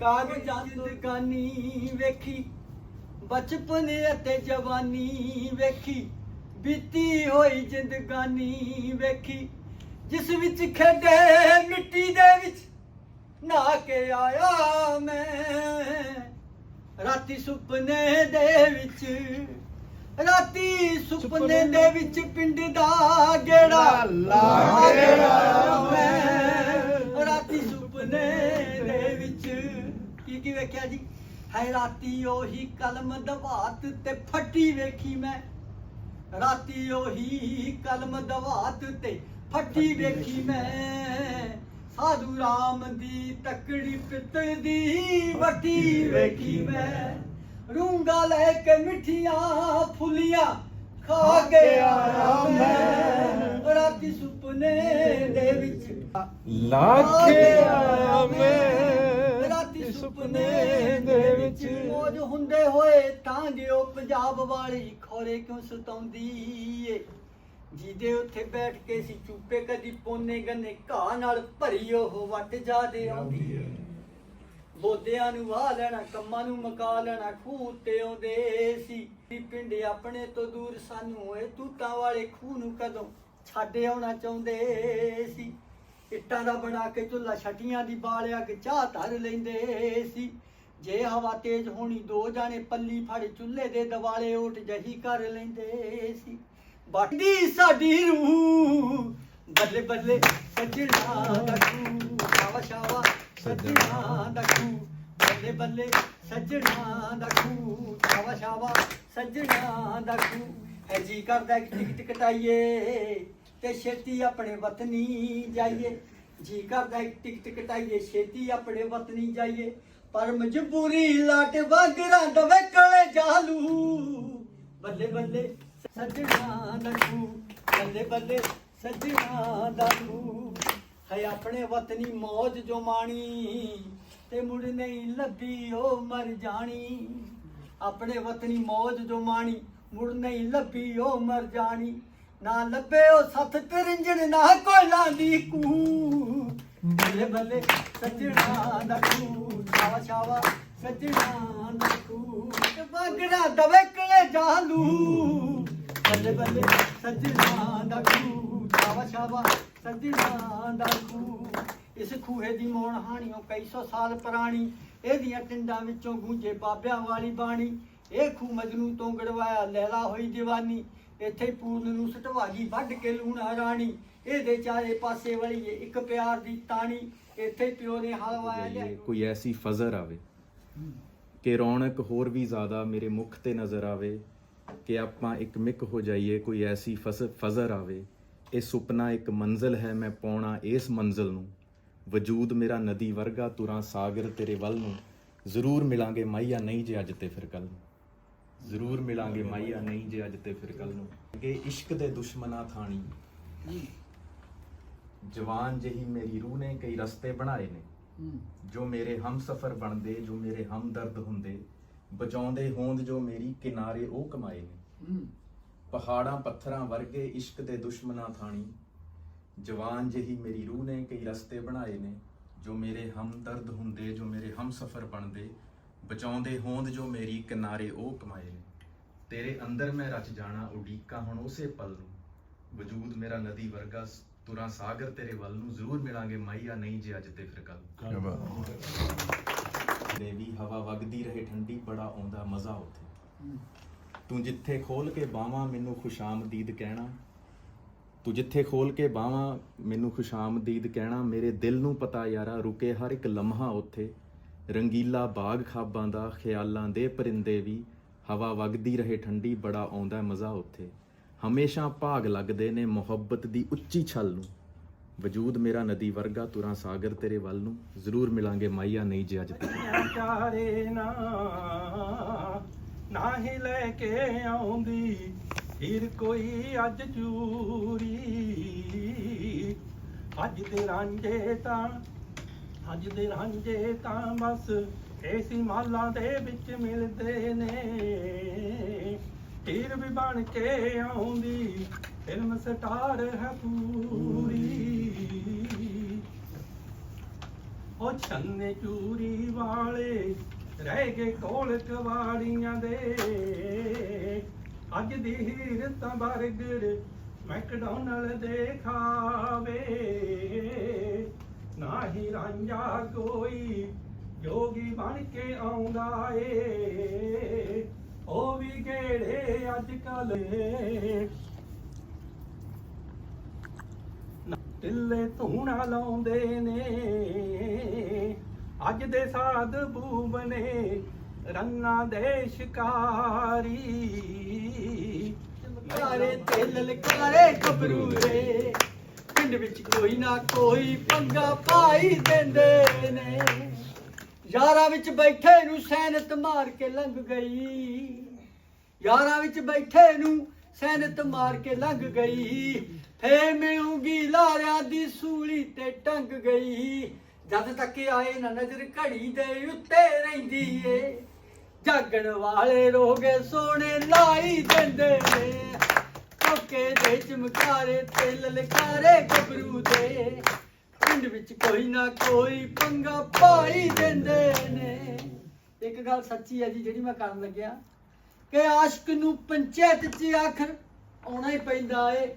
ਕਾਗਜ਼ਾਂ ਦੀ ਦੁਕਾਨੀ ਵੇਖੀ, ਬਚਪਨ ਅਤੇ ਜਵਾਨੀ ਵੇਖੀ, ਬੀਤੀ ਹੋਈ ਜ਼ਿੰਦਗਾਨੀ ਵੇਖੀ, ਜਿਸ ਵਿੱਚ ਖੇਡੇ ਮਿੱਟੀ ਦੇ ਵਿੱਚ ਨਹਾ ਕੇ ਆਇਆ ਮੈਂ, ਰਾਤੀ ਸੁਪਨੇ ਦੇ ਵਿੱਚ। ਰਾਤੀ ਸੁਪਨੇ ਦੇ ਵਿੱਚ ਪਿੰਡ ਦਾ ਗੇੜਾ। ਲਾ ਆਇਆ ਮੈਂ ਰਾਤੀ ਸੁਪਨੇ ਦੇ ਵਿੱਚ। ਕੀ ਕੀ ਵੇਖਿਆ ਜੀ? ਹੈ ਰਾਤੀ ਉਹੀ ਕਲਮ ਦਵਾਤ ਤੇ ਫੱਟੀ ਵੇਖੀ ਮੈਂ। ਰਾਤੀ ਉਹੀ ਕਲਮ ਦਵਾਤ ਤੇ ਫੱਟੀ ਵੇਖੀ ਮੈਂ। ਸਾਧੂ ਰਾਮ ਦੀ ਤਕੜੀ ਪਿੱਤਲ ਦੀ ਵੱਟੀ ਵੇਖੀ ਮੈਂ। ਰੂੰਗਾ ਲੈ ਕੇ ਮਿੱਠੀਆਂ ਫੁੱਲੀਆਂ ਖਾ ਕੇ ਆਇਆ ਮੈਂ। ਰਾਤੀ ਸੁਪਨੇ ਦੇ ਵਿੱਚ ਲਾਖੇ ਆਇਆ ਮੈਂ। ਰਾਤੀ ਸੁਪਨੇ ਦੇ ਵਿੱਚ ਮੋਜ ਹੁੰਦੇ ਹੋਏ ਤਾਂ ਜਿਓ ਪੰਜਾਬ ਵਾਲੀ ਖੋਰੇ ਕਿਉਂ ਸਤਾਉਂਦੀ ਏ? ਜਿਹਦੇ ਉੱਥੇ ਬੈਠ ਕੇ ਸੀ ਚੁੱਪੇ ਕਦੀ ਪੋਨੇ ਗੰਨੇ ਘਾਹ ਨਾਲ ਭਰੀ ਉਹ ਵੱਟ ਜਾਦੇ ਆਉਂਦੀ ਏ। ਬੋਦਿਆਂ ਨੂੰ ਵਾਹ ਲੈਣਾ, ਕੰਮਾਂ ਨੂੰ ਮਕਾ ਲੈਣਾ, ਖੂਹ ਤੇ ਆਉਂਦੇ ਸੀ। ਵੀ ਪਿੰਡ ਆਪਣੇ ਤੋਂ ਦੂਰ ਸਾਨੂੰ ਏ ਤੂਤਾਂ ਵਾਲੇ ਖੂਹ ਨੂੰ ਕਦੋਂ ਛੱਡ ਆਉਣਾ ਚਾਹੁੰਦੇ ਸੀ? ਇੱਟਾਂ ਦਾ ਬਣਾ ਕੇ ਚੁੱਲਾ ਛਟੀਆਂ ਦੀ ਬਾਲਿਆ ਕੇ ਚਾਹ ਧਰ ਲੈਂਦੇ ਸੀ। ਜੇ ਹਵਾ ਤੇਜ਼ ਹੋਣੀ, ਦੋ ਜਾਣੇ ਪੱਲੀ ਫੜ ਚੁੱਲ੍ਹੇ ਦੇ ਦਿਵਾਲੇ ਓਟ ਜਹੀ ਕਰ ਲੈਂਦੇ ਸੀ। ਬਾਟੀ ਸਾਡੀ ਰੂਹ, ਬੱਲੇ ਬੱਲੇ ਸੱਜਣਾ ਦਾ ਖੂ ਸ਼ਾਵਾ ਸ਼ਾਵਾ ਸੱਜਣਾ ਦਾ ਖੂ ਬੱਲੇ ਬੱਲੇ ਸੱਜਣਾ ਦਾ ਖੂ ਸ਼ਾਵਾ ਸ਼ਾਵਾ ਸੱਜਣਾ ਦਾ ਖੂ ਹੈ ਜੀ ਕਰਦਾ ਕਿ ਟਿਕਟ ਕਟਾਈਏ ਤੇ ਛੇਤੀ ਆਪਣੇ ਵਤਨੀ ਜਾਈਏ। ਜੀ ਕਰਦਾ ਕਿ ਟਿਕਟ ਕਟਾਈਏ, ਛੇਤੀ ਆਪਣੇ ਵਤਨੀ ਜਾਈਏ। ਪਰ ਮਜਬੂਰੀ ਲਾਟ ਵਾਗਰਾ ਦਵੇ ਕਲੇ ਜਾਲੂ। ਬੱਲੇ ਬੱਲੇ ਸੱਜਣਾ ਦਾ ਖੂ ਬੱਲੇ ਬੱਲੇ ਸੱਜਣਾ ਦਾ ਖੂ ਹੈ ਆਪਣੇ ਵਤਨੀ ਮੌਜ ਜੋ ਮਾਣੀ ਤੇ ਮੁੜ ਨਹੀਂ ਲੱਭੀ ਉਹ ਮਰ ਜਾਣੀ। ਆਪਣੇ ਵਤਨੀ ਮੌਜ ਜੋ ਮਾਣੀ, ਮੁੜ ਨਹੀਂ ਲੱਭੀ ਉਹ ਮਰ ਜਾਣੀ। ਨਾ ਲੱਭੇ ਉਹ ਸੱਤ ਤਰਿੰਜਣ, ਨਾ ਕੋਈ ਲਾਂਦੀ ਕੂ ਬੱਲੇ ਬੱਲੇ ਸੱਜਣਾ ਦਾ ਖੂ ਛਾਵਾ ਛਾਵਾ ਸੱਜਣਾ ਦਾ ਖੂ ਬਾਗੜਾ ਦਵੇ ਕਲੇ ਜਾਲੂ ਬੱਲੇ ਬੱਲੇ ਸੱਜਣਾ ਦਾ ਖੂ ਛਾਵਾ ਛਾਵਾ ਸੱਜਣਾ ਦਾ ਖੂ ਇਸ ਖੂਹੇ ਦੀ ਮੋਣ ਹਾਣੀਓ ਕਈ ਸੌ ਸਾਲ ਪੁਰਾਣੀ। ਇਹਦੀਆਂ ਟਿੰਡਾਂ ਵਿੱਚੋਂ ਗੂੰਜੇ ਬਾਬਿਆਂ ਵਾਲੀ ਬਾਣੀ। ਇਹ ਖੂ ਮਜਨੂ ਤੋਂ ਗੜਵਾਇਆ ਲੈਲਾ ਹੋਈ ਦੀਵਾਨੀ। ਇੱਥੇ ਪੂਰਨ ਨੂੰ ਸਟਵਾਗੀ ਵੱਢ ਕੇ ਲੂਣਾ ਰਾਣੀ ਇਹਦੇ ਚਾਰੇ ਪਾਸੇ ਵਲੀਏ ਇੱਕ ਪਿਆਰ ਦੀ ਤਾਣੀ। ਇੱਥੇ ਪਿਓ ਨੇ ਹਲ ਵਾਇਆ ਜਾਈਏ, ਲਿਆਈ। ਕੋਈ ਐਸੀ ਫਜ਼ਰ ਆਵੇ ਕਿ ਰੌਣਕ ਹੋਰ ਵੀ ਜ਼ਿਆਦਾ ਮੇਰੇ ਮੁਖ ਤੇ ਨਜ਼ਰ ਆਵੇ ਕਿ ਆਪਾਂ ਇੱਕ ਮਿਕ ਹੋ ਜਾਈਏ ਕੋਈ ਐਸੀ ਫਜ਼ਰ ਆਵੇ ਇਹ ਸੁਪਨਾ ਇੱਕ ਮੰਜ਼ਲ ਹੈ, ਮੈਂ ਪਾਉਣਾ ਇਸ ਮੰਜ਼ਲ ਨੂੰ। ਵਜੂਦ ਮੇਰਾ ਨਦੀ ਵਰਗਾ, ਤੁਰਾਂ ਸਾਗਰ ਤੇਰੇ ਵੱਲ ਨੂੰ। ਜ਼ਰੂਰ ਮਿਲਾਂਗੇ ਮਾਈਆ ਨਹੀਂ ਜੇ ਅੱਜ ਤੇ ਫਿਰ ਕੱਲ ਨੂੰ। ਜ਼ਰੂਰ ਮਿਲਾਂਗੇ ਮਾਈਆ ਨਹੀਂ ਜੇ ਅੱਜ ਤੇ ਫਿਰ ਕੱਲ ਨੂੰ। ਕਿ ਇਸ਼ਕ ਦੇ ਦੁਸ਼ਮਣਾ ਥਾਣੀ। ਜਵਾਨ ਜਹੀ ਮੇਰੀ ਰੂਹ ਨੇ ਕਈ ਰਸਤੇ ਬਣਾਏ ਨੇ। ਜੋ ਮੇਰੇ ਹਮ ਸਫਰ ਬਣਦੇ, ਜੋ ਮੇਰੇ ਹਮਦਰਦ ਹੁੰਦੇ। ਬਚਾਉਂਦੇ ਹੋਂਦ ਜੋ ਮੇਰੀ ਕਿਨਾਰੇ ਉਹ ਕਮਾਏ ਨੇ। ਪਹਾੜਾਂ ਪੱਥਰਾਂ ਵਰਗੇ ਇਸ਼ਕ ਦੇ ਦੁਸ਼ਮਣਾ ਥਾਣੀ। ਜਵਾਨ ਜਿਹੀ ਮੇਰੀ ਰੂਹ ਨੇ ਕਈ ਰਸਤੇ ਬਣਾਏ ਨੇ ਜੋ ਮੇਰੇ ਹਮਦਰਦ ਹੁੰਦੇ ਜੋ ਮੇਰੇ ਹਮ ਸਫਰ ਬਣਦੇ। ਬਚਾਉਂਦੇ ਹੋਂਦ ਜੋ ਮੇਰੀ ਕਿਨਾਰੇ ਉਹ ਕਮਾਏ। ਨੇ ਤੇਰੇ ਅੰਦਰ ਮੈਂ ਰਚ ਜਾਣਾ ਉਡੀਕਾਂ ਹੁਣ ਉਸੇ ਪਲ ਨੂੰ। ਵਜੂਦ ਮੇਰਾ ਨਦੀ ਵਰਗਾ ਤੁਰਾਂ ਸਾਗਰ ਤੇਰੇ ਵੱਲ ਨੂੰ ਜ਼ਰੂਰ ਮਿਲਾਂਗੇ ਮਾਈਆ ਨਹੀਂ ਜੇ ਅੱਜ ਤੇ ਫਿਰ ਕੱਲ ਦੇਵੀ ਹਵਾ ਵਗਦੀ ਰਹੇ ਠੰਡੀ ਬੜਾ ਆਉਂਦਾ ਮਜ਼ਾ ਉੱਥੇ। ਤੂੰ ਜਿੱਥੇ ਖੋਲ ਕੇ ਬਾਵਾਂ ਮੈਨੂੰ ਖੁਸ਼ਾਮਦੀਦ ਕਹਿਣਾ, ਤੂੰ ਜਿੱਥੇ ਖੋਲ ਕੇ ਬਾਵਾਂ ਮੈਨੂੰ ਖੁਸ਼ਾਮਦੀਦ ਕਹਿਣਾ, ਮੇਰੇ ਦਿਲ ਨੂੰ ਪਤਾ ਯਾਰਾ ਰੁਕੇ ਹਰ ਇੱਕ ਲਮਹਾ ਉੱਥੇ। ਰੰਗੀਲਾ ਬਾਗ ਖਾਬਾਂ ਦਾ, ਖਿਆਲਾਂ ਦੇ ਪਰਿੰਦੇ ਵੀ, ਹਵਾ ਵਗਦੀ ਰਹੇ ਠੰਡੀ, ਬੜਾ ਆਉਂਦਾ ਮਜ਼ਾ ਉੱਥੇ। ਹਮੇਸ਼ਾ ਭਾਗ ਲੱਗਦੇ ਨੇ ਮੁਹੱਬਤ ਦੀ ਉੱਚੀ ਛਲ ਨੂੰ। ਵਜੂਦ ਮੇਰਾ ਨਦੀ ਵਰਗਾ, ਤੁਰਾਂ ਸਾਗਰ ਤੇਰੇ ਵੱਲ ਨੂੰ। ਜ਼ਰੂਰ ਮਿਲਾਂਗੇ ਮਾਈਆ ਨਹੀਂ ਜੇ ਅੱਜ ਤੱਕ। ਨਾ ਨਾ ਹੀ ਲੈ ਕੇ ਆਉਂਦੀ ਹੀਰ ਕੋਈ ਅੱਜ ਚੂਰੀ। ਅੱਜ ਦੇ ਰਾਂਝੇ ਤਾਂ, ਅੱਜ ਦੇ ਰਾਂਝੇ ਤਾਂ ਬਸ ਐਸੀ ਮਾਲਾਂ ਦੇ ਵਿੱਚ ਮਿਲਦੇ ਨੇ। ਹੀਰ ਵੀ ਬਣ ਕੇ ਆਉਂਦੀ, ਫਿਲਮ ਸਟਾਰ ਹੈ ਪੂਰੀ। ਉਹ ਛੰਨੇ ਚੂਰੀ ਵਾਲੇ ਰਹਿ ਗਏ ਕੋਲ ਕਵਾੜੀਆਂ ਦੇ। ਅੱਜ ਦੀ ਹੀਰ ਤਾਂ ਬਰਗਰ ਮੈਕਡੋਨਲ ਦੇ ਖਾਵੇ ਨਾ ਹੀ ਰਾਂਝਾ ਕੋਈ ਜੋਗੀ ਬਣ ਕੇ ਆਉਂਦਾ ਏ। ਉਹ ਵੀ ਗੇੜੇ ਅੱਜ ਕੱਲ ਟਿੱਲੇ ਧੂਣਾ ਲਾਉਂਦੇ ਨੇ। ਅੱਜ ਦੇ ਸਾਧ ਬੂਬ ਨੇ ਰੰਨਾਂ ਦੇ ਸ਼ਿਕਾਰੀ। ਕਾਰੇ ਤੇ ਲਲਕਾਰੇ ਗੱਭਰੂ ਰੇ ਪਿੰਡ ਵਿੱਚ ਕੋਈ ਨਾ ਕੋਈ ਪੰਗਾ ਪਾਈ ਦਿੰਦੇ ਨੇ। ਯਾਰਾਂ ਵਿੱਚ ਬੈਠੇ ਨੂੰ ਸੈਨਤ ਮਾਰ ਕੇ ਲੰਘ ਗਈ। ਯਾਰਾਂ ਵਿੱਚ ਬੈਠੇ ਨੂੰ ਸੈਨਤ ਮਾਰ ਕੇ ਲੰਘ ਗਈ। ਫੇ ਮਿਲੂਗੀ ਲਾਰਿਆਂ ਦੀ ਸੂਲੀ ਤੇ ਟੰਗ ਗਈ। ਜਦ ਤੱਕ ਆਏ ਨਾ ਨਜ਼ਰ ਘੜੀ ਦੇ ਉੱਤੇ ਰਹਿੰਦੀ ਏ ਜਾਗਣ ਵਾਲੇ ਰੋਗੇ ਸੋਹਣੇ ਲਾਈ ਦਿੰਦੇ ਨੇ। ਕੋਕੇ ਦੇ ਚਮਕਾਰੇ ਤੇ ਲਲਕਾਰੇ ਗੱਭਰੂ ਦੇ। ਪਿੰਡ ਵਿੱਚ ਕੋਈ ਨਾ ਕੋਈ ਪੰਗਾ ਪਾਈ ਦਿੰਦੇ ਨੇ। ਇੱਕ ਗੱਲ ਸੱਚੀ ਹੈ ਜੀ ਜਿਹੜੀ ਮੈਂ ਕਰਨ ਲੱਗਿਆ ਕਿ ਆਸ਼ਕ ਨੂੰ ਪੰਚਾਇਤ 'ਚ ਆਖਰ ਆਉਣਾ ਹੀ ਪੈਂਦਾ ਏ।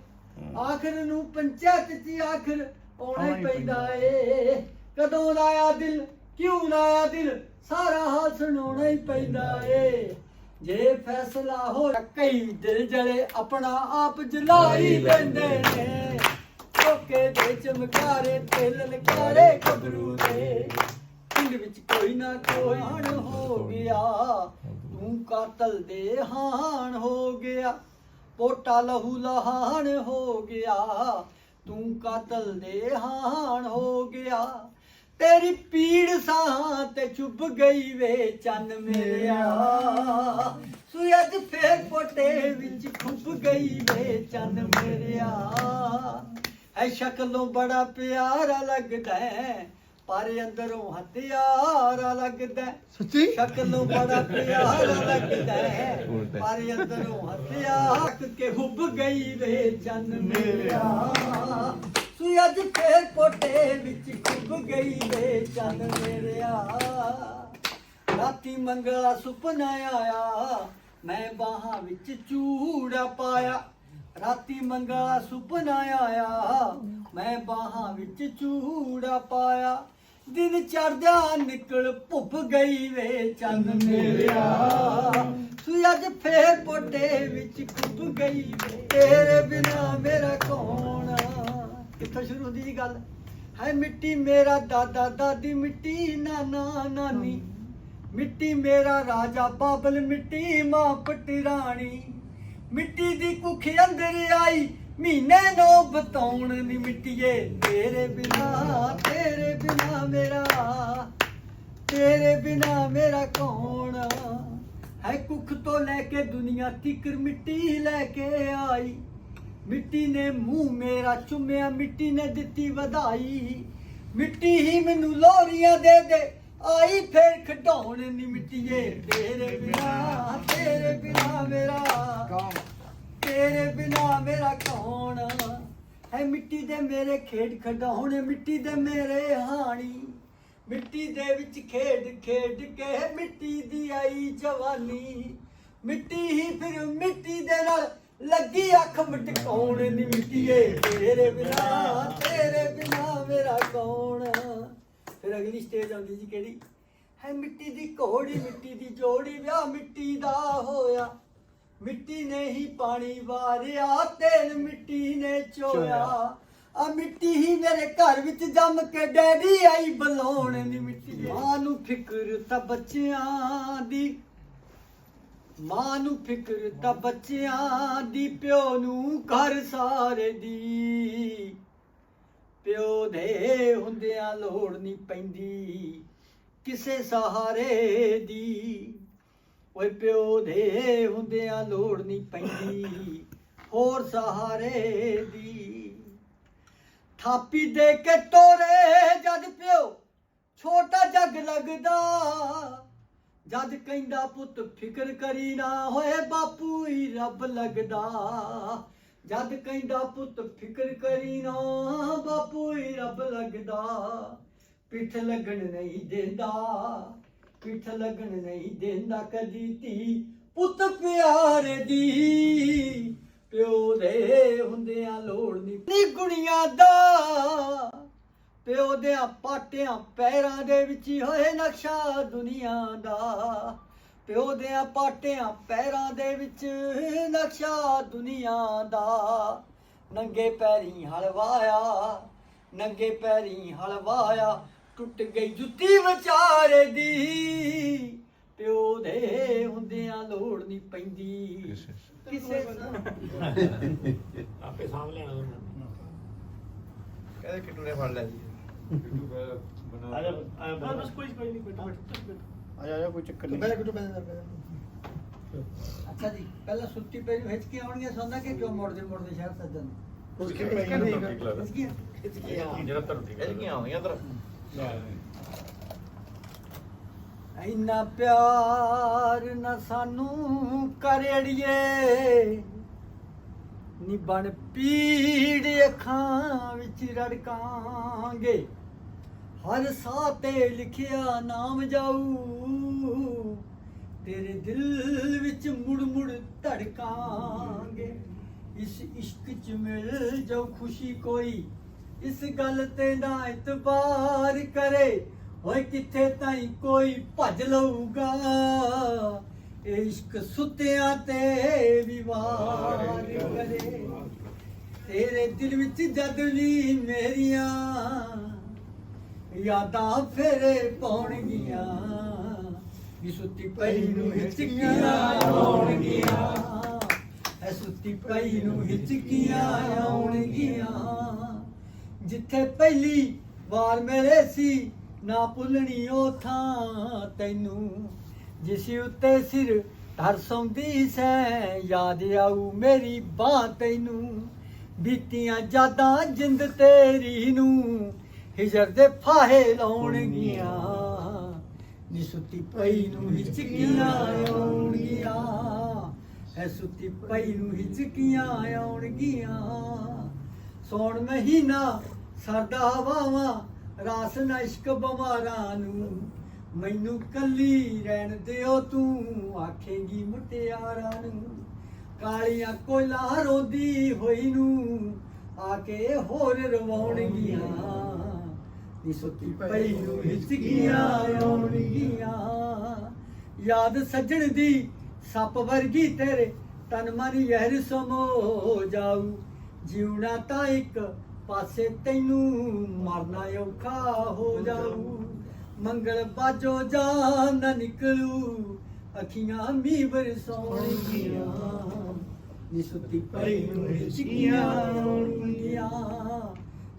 ਆਖਰ ਨੂੰ ਪੰਚਾਇਤ 'ਚ ਆਖਰ ਆਉਣਾ ਹੀ ਪੈਂਦਾ। ਏ। ਕਦੋਂ ਲਾਇਆ ਦਿਲ ਕਿਉਂ ਲਾਇਆ ਦਿਲ? ਸਾਰਾ ਹਾਲ ਸੁਣਾਉਣਾ ਹੀ ਪੈਂਦਾ ਏ। ਜੇ ਫੈਸਲਾ ਹੋ ਕਈ ਦਿਲ ਜਲੇ ਆਪਣਾ ਆਪ ਜਲਾਈ ਲੈਂਦੇ ਨੇ। ਕੋਕੇ ਦੇ ਚਮਕਾਰੇ ਤੇ ਲਲਕਾਰੇ ਗੱਭਰੂ ਦੇ। ਪਿੰਡ ਵਿੱਚ ਕੋਈ ਨਾ ਕੋਈ ਹਾਣ ਹੋ ਗਿਆ। ਤੂੰ ਕਾਤਲ ਦੇ ਹਾਣ ਹੋ ਗਿਆ। ਪੋਟਾ ਲਹੂ ਲਹਾਣ ਹੋ ਗਿਆ। ਤੂੰ ਕਾਤਲ ਦੇ ਹਾਣ ਹੋ ਗਿਆ। ਤੇਰੀ ਪੀੜ ਸਾਹ ਤੇ ਚੁੱਭ ਗਈ ਵੇ ਚੰਨ ਮੇਰਿਆ ਸੂਰਜ ਫੇਰ ਪੋਟੇ ਵਿੱਚ ਖੁੱਭ ਗਈ ਵੇ ਚੰਨ ਮੇਰਿਆ ਐ ਸ਼ਕਲੋਂ ਬੜਾ ਪਿਆਰਾ ਲੱਗਦਾ ਹੈ ਪਰ ਅੰਦਰੋਂ ਹਥਿਆਰਾ ਲੱਗਦਾ। ਸੱਚੀ? ਸ਼ਕਲੋਂ ਬੜਾ ਪਿਆਰਾ ਲੱਗਦਾ ਹੈ ਪਰ ਅੰਦਰੋਂ ਹਥਿਆਰ ਕੇ ਹੁੱਬ ਗਈ ਵੇ ਚੰਨ ਮੇਰਿਆ ਸੂਈ ਅੱਜ ਫੇਰ ਪੋਟੇ ਵਿੱਚ ਖੁੱਬ ਗਈ ਵੇ ਚੰਨ ਮੇਰਿਆ। ਰਾਤੀ ਮੰਗਲਾ ਸੁਪਨਾ ਆਇਆ, ਮੈਂ ਬਾਹਾਂ ਵਿੱਚ ਚੂੜਾ ਪਾਇਆ। ਰਾਤੀ ਮੰਗਲਾ ਸੁਪਨਾ ਆਇਆ, ਮੈਂ ਬਾਹਾਂ ਵਿੱਚ ਚੂੜਾ ਪਾਇਆ। ਦਿਨ ਚੜਦਿਆਂ ਨਿਕਲ ਭੁੱਪ ਗਈ ਵੇ ਚੰਨ ਮੇਰਿਆ। ਤੂੰ ਅੱਜ ਫੇਰ ਪੋਟੇ ਵਿੱਚ ਖੁੱਬ ਗਈ ਵੇ, ਤੇਰੇ ਬਿਨਾ ਮੇਰਾ ਕੌਣ ਕਿੱਥੋਂ ਸ਼ੁਰੂ ਹੁੰਦੀ ਜੀ ਗੱਲ? ਹੈ ਮਿੱਟੀ ਮੇਰਾ ਦਾਦਾ, ਦਾਦੀ ਮਿੱਟੀ ਨਾਨਾ ਨਾਨੀ। ਮਿੱਟੀ ਮੇਰਾ ਰਾਜਾ, ਬਾਬਲ ਮਿੱਟੀ, ਮਾਂ ਪੱਟੀ ਰਾਣੀ। ਮਿੱਟੀ ਦੀ ਕੁੱਖ ਅੰਦਰ ਆਈ, ਮਹੀਨੇ ਨੋ ਬਤਾਉਣ ਨੀ ਮਿੱਟੀਏ ਤੇਰੇ ਬਿਨਾ ਤੇਰੇ ਬਿਨਾ ਮੇਰਾ, ਤੇਰੇ ਬਿਨਾ ਮੇਰਾ ਕੌਣ? ਹੈ ਕੁੱਖ ਤੋਂ ਲੈ ਕੇ ਦੁਨੀਆ ਤਿੱਕਰ ਮਿੱਟੀ ਲੈ ਕੇ ਆਈ। ਮਿੱਟੀ ਨੇ ਮੂੰਹ ਮੇਰਾ ਚੁੰਮਿਆ ਮਿੱਟੀ ਨੇ ਦਿੱਤੀ ਵਧਾਈ। ਮਿੱਟੀ ਹੀ ਮੈਨੂੰ ਲੋਰੀਆਂ ਦੇ ਦੇ ਆਈ ਫੇਰ ਖਡਾਉਣ ਨੀ ਮਿੱਟੀਏ। ਤੇਰੇ ਬਿਨਾ ਤੇਰੇ ਬਿਨਾ ਮੇਰਾ ਤੇਰੇ ਬਿਨਾ ਮੇਰਾ ਕੌਣ? ਹੈ ਮਿੱਟੀ ਦੇ ਮੇਰੇ ਖੇਡ ਖਡਾਉਣ ਮਿੱਟੀ ਦੇ ਮੇਰੇ ਹਾਣੀ। ਮਿੱਟੀ ਦੇ ਵਿੱਚ ਖੇਡ ਖੇਡ ਕੇ ਮਿੱਟੀ ਦੀ ਆਈ ਜਵਾਨੀ। ਮਿੱਟੀ ਹੀ ਫਿਰ ਮਿੱਟੀ ਦੇ ਨਾਲ ਲੱਗੀ ਅੱਖ ਮਟਕਾਉਣ ਨੀ ਮਿੱਟੀਏ ਤੇਰੇ ਬਿਨਾ ਤੇਰੇ ਬਿਨਾ ਮੇਰਾ ਕੌਣ? ਫਿਰ ਅਗਲੀ ਸਟੇਜ ਆਉਂਦੀ ਜੀ ਕਿਹੜੀ? ਹੈ ਮਿੱਟੀ ਦੀ ਘੋੜੀ, ਮਿੱਟੀ ਦੀ ਜੋੜੀ, ਵਿਆਹ ਮਿੱਟੀ ਦਾ ਹੋਇਆ। ਮਿੱਟੀ ਨੇ ਹੀ ਪਾਣੀ ਵਾਰਿਆ, ਤੇਲ ਮਿੱਟੀ ਨੇ ਚੋਇਆ। ਆ ਮਿੱਟੀ ਹੀ ਮੇਰੇ ਘਰ ਵਿੱਚ ਜੰਮ ਕੇ ਡੈਡੀ ਆਈ ਬਲਾਉਣ। ਦੀ ਮਿੱਟੀ ਮਾਂ ਨੂੰ ਫਿਕਰ ਤਾਂ ਬੱਚਿਆਂ ਦੀ। ਮਾਂ ਨੂੰ ਫਿਕਰ ਤਾਂ ਬੱਚਿਆਂ ਦੀ, ਪਿਓ ਨੂੰ ਘਰ ਸਾਰੇ ਦੀ। ਪਿਓ ਦੇ ਹੁੰਦਿਆਂ ਲੋੜ ਨਹੀਂ ਪੈਂਦੀ ਕਿਸੇ ਸਹਾਰੇ ਦੀ। ਓਏ ਪਿਓ ਦੇ ਹੁੰਦਿਆਂ ਲੋੜ ਨਹੀਂ ਪੈਂਦੀ ਹੋਰ ਸਹਾਰੇ ਦੀ। ਥਾਪੀ ਦੇ ਕੇ ਤੋਰੇ ਜਦ ਪਿਓ ਛੋਟਾ ਜੱਗ ਲੱਗਦਾ। ਜਦ ਕਹਿੰਦਾ ਪੁੱਤ ਫਿਕਰ ਕਰੀ ਨਾ ਹੋਏ ਬਾਪੂ ਹੀ ਰੱਬ ਲੱਗਦਾ। ਜਦ ਕਹਿੰਦਾ ਪੁੱਤ ਫਿਕਰ ਕਰੀ ਨਾ ਬਾਪੂ ਹੀ ਰੱਬ ਲੱਗਦਾ। ਪਿੱਠ ਲੱਗਣ ਨਹੀਂ ਦਿੰਦਾ, ਪਿੱਠ ਲੱਗਣ ਨਹੀਂ ਦਿੰਦਾ ਕਦੀ ਧੀ। ਪੁੱਤ ਪਿਆਰ ਦੀ ਪਿਓ ਦੇ ਹੁੰਦਿਆਂ ਲੋੜ ਨਹੀਂ ਨੀ ਗੁਣੀਆਂ ਦਾ ਪਿਓ ਦੇ ਪਾਟਿਆਂ ਪੈਰਾਂ ਦੇ ਵਿੱਚ ਹੀ ਹੋਏ ਨਕਸ਼ਾ ਦੁਨੀਆ ਦਾ। ਪਿਓ ਦੇ ਪਾਟਿਆਂ ਪੈਰਾਂ ਦੇ ਵਿੱਚ ਨਕਸ਼ਾ ਦੁਨੀਆ ਦਾ। ਨੰਗੇ ਪੈਰੀ ਹਲਵਾਇਆ ਨੰਗੇ ਪੈਰੀ ਹਲਵਾਇਆ ਟੁੱਟ ਗਈ ਜੁੱਤੀ ਵਿਚਾਰੇ ਦੀ। ਪਿਓ ਦੇ ਹੁੰਦਿਆਂ ਲੋੜ ਨਹੀਂ ਪੈਂਦੀ। ਕਿਸੇ ਆਪੇ ਸਾਂਭ ਲੈਣਾ ਕਹਿੰਦੇ ਕਿਟੂ ਨੇ ਫੜ ਲਿਆ ਜੀ। ਆ ਜਾ ਆ ਜਾ ਬਸ ਕੋਈ ਕੋਈ ਨਹੀਂ ਬੈਠੋ ਬੈਠੋ ਆਇਆ ਆਇਆ ਕੋਈ ਚੱਕਰ ਨਹੀਂ ਅੱਛਾ ਜੀ ਪਹਿਲਾਂ ਸੁੱਤੀ ਪਈ ਨੂੰ ਹਿਚਕੀ ਆਉਣਗੀਆਂ ਸੌਂਦਾ ਕਿ ਕਿਉਂ ਮੋੜਦੇ ਮੋੜਦੇ ਸ਼ਹਿਰ ਸੱਜਣ ਹਿਚਕੀ ਜਿਹੜਾ ਤੁਹਾਨੂੰ ਠੀਕ ਇਹ ਕੀ ਆਉਂਦੀਆਂ ਇਧਰ ਇੰਨਾ ਪਿਆਰ ਨਾ ਸਾਨੂੰ ਕਰੜੀਏ ਨੀ ਬਣ ਪੀੜ ਅੱਖਾਂ ਵਿੱਚ ਰੜਕਾਂਗੇ। ਹਰ ਸਾਹ ਤੇ ਲਿਖਿਆ ਨਾਮ ਜਾਊ। ਤੇਰੇ ਦਿਲ ਵਿੱਚ ਮੁੜ ਮੁੜ ਧੜਕਾਂਗੇ। ਇਸ ਇਸ਼ਕ ਚ ਮਿਲ ਜਾਊ ਖੁਸ਼ੀ ਕੋਈ। ਇਸ ਗੱਲ ਤੇ ਨਾ ਇਤਬਾਰ ਕਰੇ। ਓਏ ਕਿੱਥੇ ਤਾਈ ਕੋਈ ਭੱਜ ਲਊਗਾ। ਇਹ ਇਸ਼ਕ ਸੁੱਤਿਆਂ ਤੇ ਵੀ ਵਾਰ ਕਰੇ। ਤੇਰੇ ਦਿਲ ਵਿੱਚ ਜਦ ਵੀ ਮੇਰੀਆਂ ਯਾਦਾਂ ਫੇਰੇ ਪਾਉਣਗੀਆਂ। ਵੀ ਸੁੱਤੀ ਪਈ ਨੂੰ ਹਿਚਕੀਆਂ ਆਉਣਗੀਆਂ। ਐ ਸੁੱਤੀ ਪਈ ਨੂੰ ਹਿਚਕੀਆਂ ਆਉਣਗੀਆਂ। ਜਿੱਥੇ ਪਹਿਲੀ ਵਾਰ ਮਿਲੇ ਸੀ, ਨਾ ਭੁੱਲਣੀ ਉਹ ਥਾਂ ਤੈਨੂੰ। ਜਿਸ ਉੱਤੇ ਸਿਰ ਧਰ ਸੌਂਦੀ ਸੈ, ਯਾਦ ਆਊ ਮੇਰੀ ਬਾਹ ਤੈਨੂੰ। ਬੀਤੀਆਂ ਯਾਦਾਂ ਜਿੰਦ ਤੇਰੀ ਨੂੰ ਹਿਜਰ ਦੇ ਫਾਹੇ ਲਾਉਣਗੀਆਂ। ਨੀ ਸੁੱਤੀ ਪਈ ਨੂੰ ਹਿਚਕੀਆਂ ਆਉਣਗੀਆਂ। ਐ ਸੁੱਤੀ ਪਈ ਨੂੰ ਹਿਚਕੀਆਂ ਆਉਣਗੀਆਂ। ਸੌਣ ਮਹੀਨਾ ਸਰਦਾ ਹਵਾਵਾਂ, ਰਾਸ ਨਾ ਇਸ਼ਕ ਬਮਾਰਾਂ ਨੂੰ। ਮੈਨੂੰ ਕੱਲੀ ਰਹਿਣ ਦਿਓ ਤੂੰ, ਆਖੇਂਗੀ ਮੁਟਿਆਰਾਂ ਨੂੰ। ਕਾਲੀਆਂ ਕੋਇਲਾ ਰੋਦੀ ਹੋਈ ਨੂੰ, ਆ ਕੇ ਹੋਰ ਰਵਾਉਣਗੀਆਂ। ਨੀ ਸੁੱਤੀ ਪਈ ਹਿਚਕੀਆਂ ਆਉਣਗੀਆਂ ਯਾਦ ਸੱਜਣ ਦੀ ਸੱਪ ਵਰਗੀ ਤੇਰੇ ਤਨ ਮਨ ਯਹਿਰ ਸਮੋ ਜਾਊ। ਜਿਉਣਾ ਤਾਂ ਇੱਕ ਪਾਸੇ ਤੈਨੂੰ ਮਰਨਾ ਔਖਾ ਹੋ ਜਾਊ। ਮੰਗਲ ਬਾਜੋ ਜਾਨ ਨਾ ਨਿਕਲੂ। ਅੱਖੀਆਂ ਮੀਂਹ ਬਰਸਾਉਣਗੀਆਂ ਨੀ ਸੁੱਤੀ ਪਈ ਨੂੰ ਹਿਚਕੀਆਂ ਆਉਣਗੀਆਂ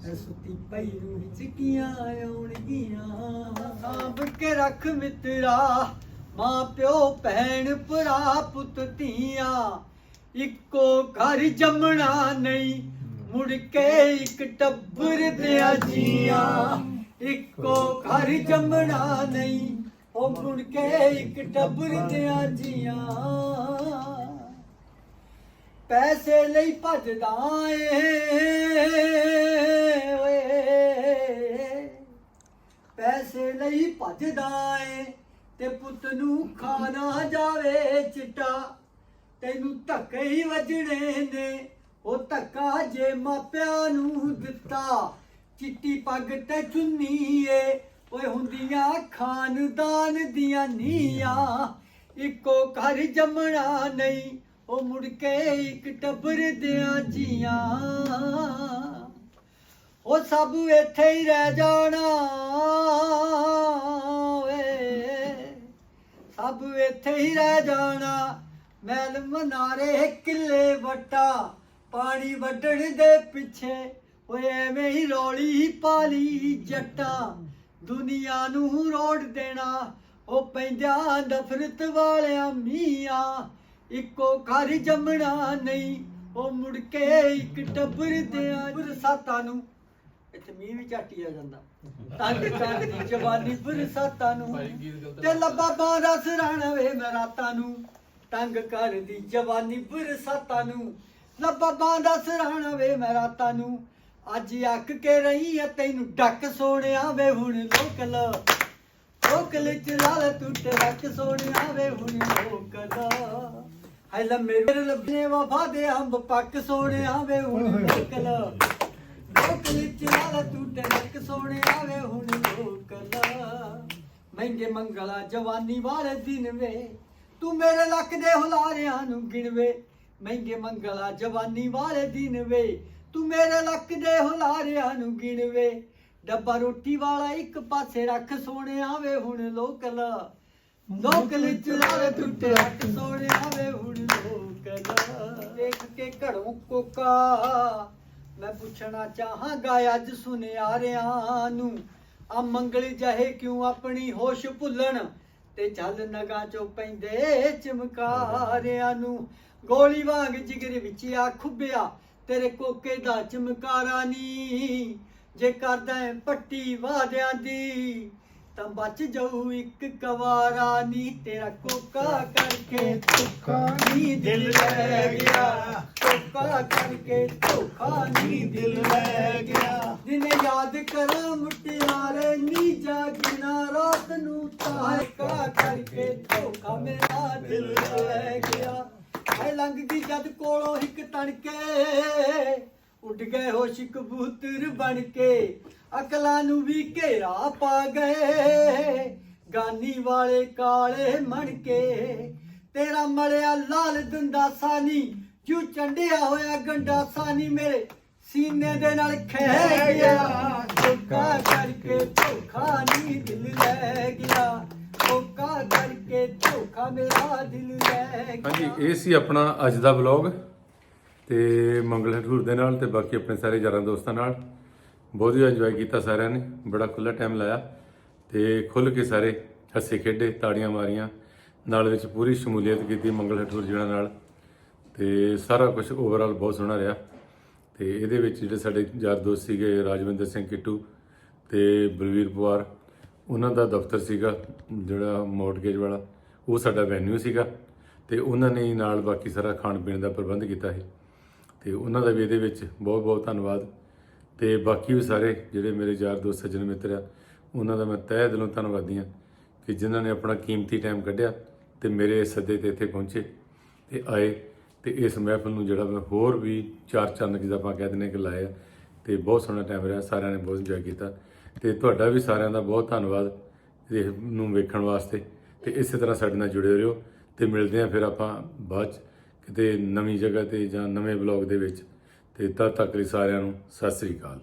ਸੁੱਤੀ ਪਈ ਨੂੰ ਹਿਚਕੀਆਂ ਆਉਣਗੀਆਂ। ਸਾਂਭ ਕੇ ਰੱਖ ਮਿੱਤਰਾ, ਮਾਂ ਪਿਓ, ਭੈਣ, ਭਰਾ, ਪੁੱਤ, ਧੀਆਂ। ਇੱਕੋ ਘਰ ਜੰਮਣਾ ਨਹੀਂ, ਮੁੜ ਕੇ ਇੱਕ ਟੱਬਰ ਦਿਆ ਜੀਆਂ। ਇੱਕੋ ਘਰ ਜੰਮਣਾ ਨਹੀਂ, ਉਹ ਮੁੜ ਕੇ ਇੱਕ ਟੱਬਰ ਦਿਆ ਜੀਆਂ। ਪੈਸੇ ਲਈ ਭੱਜਦਾ ਏ। ਪੈਸੇ ਲਈ ਭੱਜਦਾ ਏ, ਤੇ ਪੁੱਤ ਨੂੰ ਖਾਣਾ ਜਾਵੇ ਚਿੱਟਾ। ਤੈਨੂੰ ਧੱਕੇ ਹੀ ਵੱਜਣੇ ਨੇ, ਉਹ ਧੱਕਾ ਜੇ ਮਾਪਿਆਂ ਨੂੰ ਦਿੱਤਾ। ਚਿੱਟੀ ਪੱਗ ਤੇ ਚੁੰਨੀ ਏ, ਓਏ ਹੁੰਦੀਆਂ ਖਾਨਦਾਨ ਦੀਆਂ ਨੀਆਂ ਇੱਕੋ ਘਰ ਜੰਮਣਾ ਨਹੀਂ, ਉਹ ਮੁੜ ਕੇ ਇੱਕ ਟੱਬਰ ਦਿਆਂ ਜੀਆਂ। ਉਹ ਸਭ ਇੱਥੇ ਹੀ ਰਹਿ ਜਾਣਾ ਵੇ ਸਭ ਇੱਥੇ ਹੀ ਰਹਿ ਜਾਣਾ। ਮਹਿਲ ਮਨਾਰੇ ਕਿੱਲੇ ਵਟਾ, ਪਾਣੀ ਵੱਢਣ ਦੇ ਪਿੱਛੇ। ਓਏ ਐਵੇਂ ਹੀ ਰੌਲੀ ਪਾਲੀ ਜੱਟਾਂ। ਦੁਨੀਆ ਨੂੰ ਰੋੜ ਦੇਣਾ, ਉਹ ਪੈਂਦਿਆਂ ਨਫ਼ਰਤ ਵਾਲਿਆਂ ਮੀਆਂ। ਇੱਕੋ ਘਰ ਜੰਮਣਾ ਨਹੀਂ, ਉਹ ਮੁੜ ਕੇ ਇੱਕ ਟੱਬਰ ਦੇ ਬਰਸਾਤਾਂ ਨੂੰ ਇੱਥੇ ਮੀਂਹ ਵੀ ਝਾਟੀ ਆ ਜਾਂਦਾ। ਤੰਗ ਕਰਦੀ ਜਵਾਨੀ ਬਰਸਾਤਾਂ ਨੂੰ। ਤੇ ਲੱਭਾ ਬਾਂਦਾ ਸਰਾਣਾ ਵੇ ਮੈਂ ਰਾਤਾਂ ਨੂੰ। ਤੰਗ ਕਰਦੀ ਜਵਾਨੀ ਬਰਸਾਤਾਂ ਨੂੰ। ਲੱਭਾ ਬਾਂਦਾ ਸਰਾਣਾ ਵੇ ਮੈਂ ਰਾਤਾਂ ਨੂੰ। ਅੱਜ ਅੱਕ ਕੇ ਰਹੀ ਐ ਤੈਨੂੰ ਡੱਕ ਸੋਹਣਿਆ ਵੇ ਹੁਣ ਲੋਕਲ। ਲੋਕਲ ਚ ਲਾਲ ਟੁੱਟ ਰੱਖ ਸੋਹਣਿਆ ਵੇ ਹੁਣ ਲੋਕਲ। ਹਾਏ ਲੈ ਮੇਰੇ ਲੱਭੇ ਵਫਾ ਦੇ ਅੰਬ ਪੱਕ ਸੋਹਣਿਆ ਵੇ ਹੁਣ ਲੋਕਲ। ਲੋਕਲ ਚ ਲਾਲ ਟੁੱਟ ਸੋਹਣਿਆ ਵੇ ਹੁਣ ਲੋਕਲ ਮਹਿੰਗੇ ਮੰਗਲਾ ਜਵਾਨੀ ਵਾਲੇ ਦਿਨ ਵੇ, ਤੂੰ ਮੇਰੇ ਲੱਕ ਦੇ ਹੁਲਾਰਿਆਂ ਨੂੰ ਗਿਣਵੇ। ਮਹਿੰਗੇ ਮੰਗਲਾ ਜਵਾਨੀ ਵਾਲੇ ਦਿਨ ਵੇ, ਤੂੰ ਮੇਰੇ ਲੱਕ ਦੇ ਹੁਲਾਰਿਆਂ ਨੂੰ ਗਿਣਵੇ। ਡੱਬਾ ਰੋਟੀ ਵਾਲਾ ਇੱਕ ਪਾਸੇ ਰੱਖ ਸੋਹਣਿਆ ਵੇ ਹੁਣ ਲੋਕਲ ਲੋਕਲ ਚਲਾਵੇ ਟੁੱਟੇ ਰੱਖ ਸੋਹਣਿਆ ਵੇ ਹੁਣ ਲੋਕਲ ਦੇਖ ਕੇ ਘੜੋਂ ਕੋਕਾ ਮੈਂ ਪੁੱਛਣਾ ਚਾਹਾਂਗਾ ਅੱਜ ਸੁਨਿਆਰਿਆਂ ਨੂੰ, ਆ ਮੰਗਲ ਜਹੇ ਕਿਉਂ ਆਪਣੀ ਹੋਸ਼ ਭੁੱਲਣ? ਤੇ ਚੱਲ ਨਗਾ ਚੋਂ ਪੈਂਦੇ ਚਮਕਾਰਿਆਂ ਨੂੰ। ਗੋਲੀ ਵਾਂਗ ਜਿਗਰ ਵਿੱਚ ਆ ਖੁੱਬਿਆ, ਤੇਰੇ ਕੋਕੇ ਦਾ ਚਮਕਾਰਾ ਨੀ। ਜੇ ਕਰਦਾ ਪੱਟੀ ਵਾਦਿਆਂ ਦੀ ਤਾਂ ਬਚ ਜਾਊ ਇੱਕ ਕਵਾਰਾ ਨੀ ਤੇਰਾ ਕੋਕਾ ਕਰਕੇ ਧੋਖਾ ਨੀ ਦਿਲ ਲੈ ਗਿਆ। ਕੋਕਾ ਕਰਕੇ ਧੋਖਾ ਨੀ ਦਿਲ ਲੈ ਗਿਆ। ਦਿਨੇ ਯਾਦ ਕਰਾਂ ਮੁਟਿਆਰੇ ਨੀ ਜਾਗਣਾ ਰਾਤ ਨੂੰ ਤਾਕਾ ਕਰਕੇ ਧੋਖਾ ਮੇਰਾ ਦਿਲ ਲੈ ਗਿਆ। ਐ ਲੰਘਦੀ ਜਦ ਕੋਲੋਂ ਇੱਕ ਤਣਕੇ, ਉੱਡ ਗਏ ਹੋਸ਼ ਕਬੂਤਰ ਬਣ ਕੇ। ਅਕਲਾਂ ਨੂੰ ਵੀ ਘੇਰਾ ਪਾ ਗਏ। ਗਾਨੀ ਵਾਲੇ ਕਾਲੇ ਮਣ ਕੇ ਤੇਰਾ ਮਲਿਆ ਲਾਲ ਦੰਦਾ ਸਾਨੀ। ਜੂ ਚੰਡਿਆ ਹੋਇਆ ਗੰਡਾ ਸਾਨੀ ਮੇਰੇ ਸੀਨੇ ਦੇ ਨਾਲ ਖਹਿ ਗਿਆ। ਧੋਖਾ ਕਰਕੇ ਧੋਖਾ ਨਹੀਂ ਦਿਲ ਲੈ ਗਿਆ। ਧੋਖਾ ਕਰਕੇ ਧੋਖਾ ਮੇਰਾ ਦਿਲ ਲੈ ਗਿਆ। ਹਾਂਜੀ ਇਹ ਸੀ ਆਪਣਾ ਅੱਜ ਦਾ ਵਲੌਗ ਤੇ ਮੰਗਲ ਹਠੂਰ ਦੇ ਨਾਲ ਤੇ ਬਾਕੀ ਆਪਣੇ ਸਾਰੇ ਯਾਰਾਂ ਦੋਸਤਾਂ ਨਾਲ। ਬਹੁਤ ਹੀ ਇੰਜੋਏ ਕੀਤਾ ਸਾਰਿਆਂ ਨੇ। ਬੜਾ ਖੁੱਲਾ ਟਾਈਮ ਲਾਇਆ ਤੇ ਖੁੱਲ ਕੇ ਸਾਰੇ ਹੱਸੇ ਖੇਡੇ, ਤਾੜੀਆਂ ਮਾਰੀਆਂ। ਨਾਲ ਵਿੱਚ ਪੂਰੀ ਸ਼ਮੂਲੀਅਤ ਕੀਤੀ ਮੰਗਲ ਹਠੂਰ ਜਿਹੜਾ ਨਾਲ। ਤੇ ਸਾਰਾ ਕੁਝ ਓਵਰਆਲ ਬਹੁਤ ਸੋਹਣਾ ਰਿਹਾ। ਤੇ ਇਹਦੇ ਵਿੱਚ ਜਿਹੜੇ ਸਾਡੇ ਯਾਰ ਦੋਸਤ ਸੀਗੇ ਰਾਜਵਿੰਦਰ ਸਿੰਘ ਕਿੱਟੂ ਤੇ ਬਲਵੀਰ ਪਵਾਰ ਉਹਨਾਂ ਦਾ ਦਫ਼ਤਰ ਸੀਗਾ ਜਿਹੜਾ ਮੋਰਟਗੇਜ ਵਾਲਾ। ਉਹ ਸਾਡਾ ਵੈਨਿਊ ਸੀਗਾ ਤੇ ਉਹਨਾਂ ਨੇ ਹੀ ਨਾਲ ਬਾਕੀ ਸਾਰਾ ਖਾਣ ਪੀਣ ਦਾ ਪ੍ਰਬੰਧ ਕੀਤਾ ਸੀ। ਤੇ ਉਹਨਾਂ ਦਾ ਵੀ ਇਹਦੇ ਵਿੱਚ ਬਹੁਤ ਬਹੁਤ ਧੰਨਵਾਦ। ਤੇ ਬਾਕੀ ਵੀ ਸਾਰੇ ਜਿਹੜੇ ਮੇਰੇ ਯਾਰ ਦੋਸਤ ਸੱਜਣ ਮਿੱਤਰ ਆ, ਉਹਨਾਂ ਦਾ ਮੈਂ ਤਹਿ ਦਿਲੋਂ ਧੰਨਵਾਦੀ ਹਾਂ ਕਿ ਜਿਨ੍ਹਾਂ ਨੇ ਆਪਣਾ ਕੀਮਤੀ ਟਾਈਮ ਕੱਢਿਆ ਤੇ ਮੇਰੇ ਸੱਦੇ ਤੇ ਇੱਥੇ ਪਹੁੰਚੇ ਤੇ ਆਏ ਤੇ ਇਸ ਮਹਿਫਲ ਨੂੰ ਜਿਹੜਾ ਮੈਂ ਹੋਰ ਵੀ ਚਾਰ ਚੰਨ ਜਿੱਦਾਂ ਆਪਾਂ ਕਹਿ ਦਿੰਦੇ ਕਿ ਲਾਇਆ ਆ ਤੇ ਬਹੁਤ ਸੋਹਣਾ ਟਾਈਮ ਰਿਹਾ, ਸਾਰਿਆਂ ਨੇ ਬਹੁਤ ਇੰਜੋਏ ਕੀਤਾ ਤੇ ਤੁਹਾਡਾ ਵੀ ਸਾਰਿਆਂ ਦਾ ਬਹੁਤ ਧੰਨਵਾਦ ਇਸ ਨੂੰ ਵੇਖਣ ਵਾਸਤੇ ਤੇ ਇਸੇ ਤਰ੍ਹਾਂ ਸਾਡੇ ਨਾਲ ਜੁੜੇ ਰਹੋ ਤੇ ਮਿਲਦੇ ਆ ਫਿਰ ਆਪਾਂ ਬਾਅਦ 'ਚ ਕਿਤੇ ਨਵੀਂ ਜਗ੍ਹਾ ਤੇ ਜਾਂ ਨਵੇਂ ਬਲੌਗ ਦੇ ਵਿੱਚ। ਤੇ ਤਦ ਤੱਕ ਲਈ ਸਾਰਿਆਂ ਨੂੰ ਸਤਿ ਸ੍ਰੀ ਅਕਾਲ।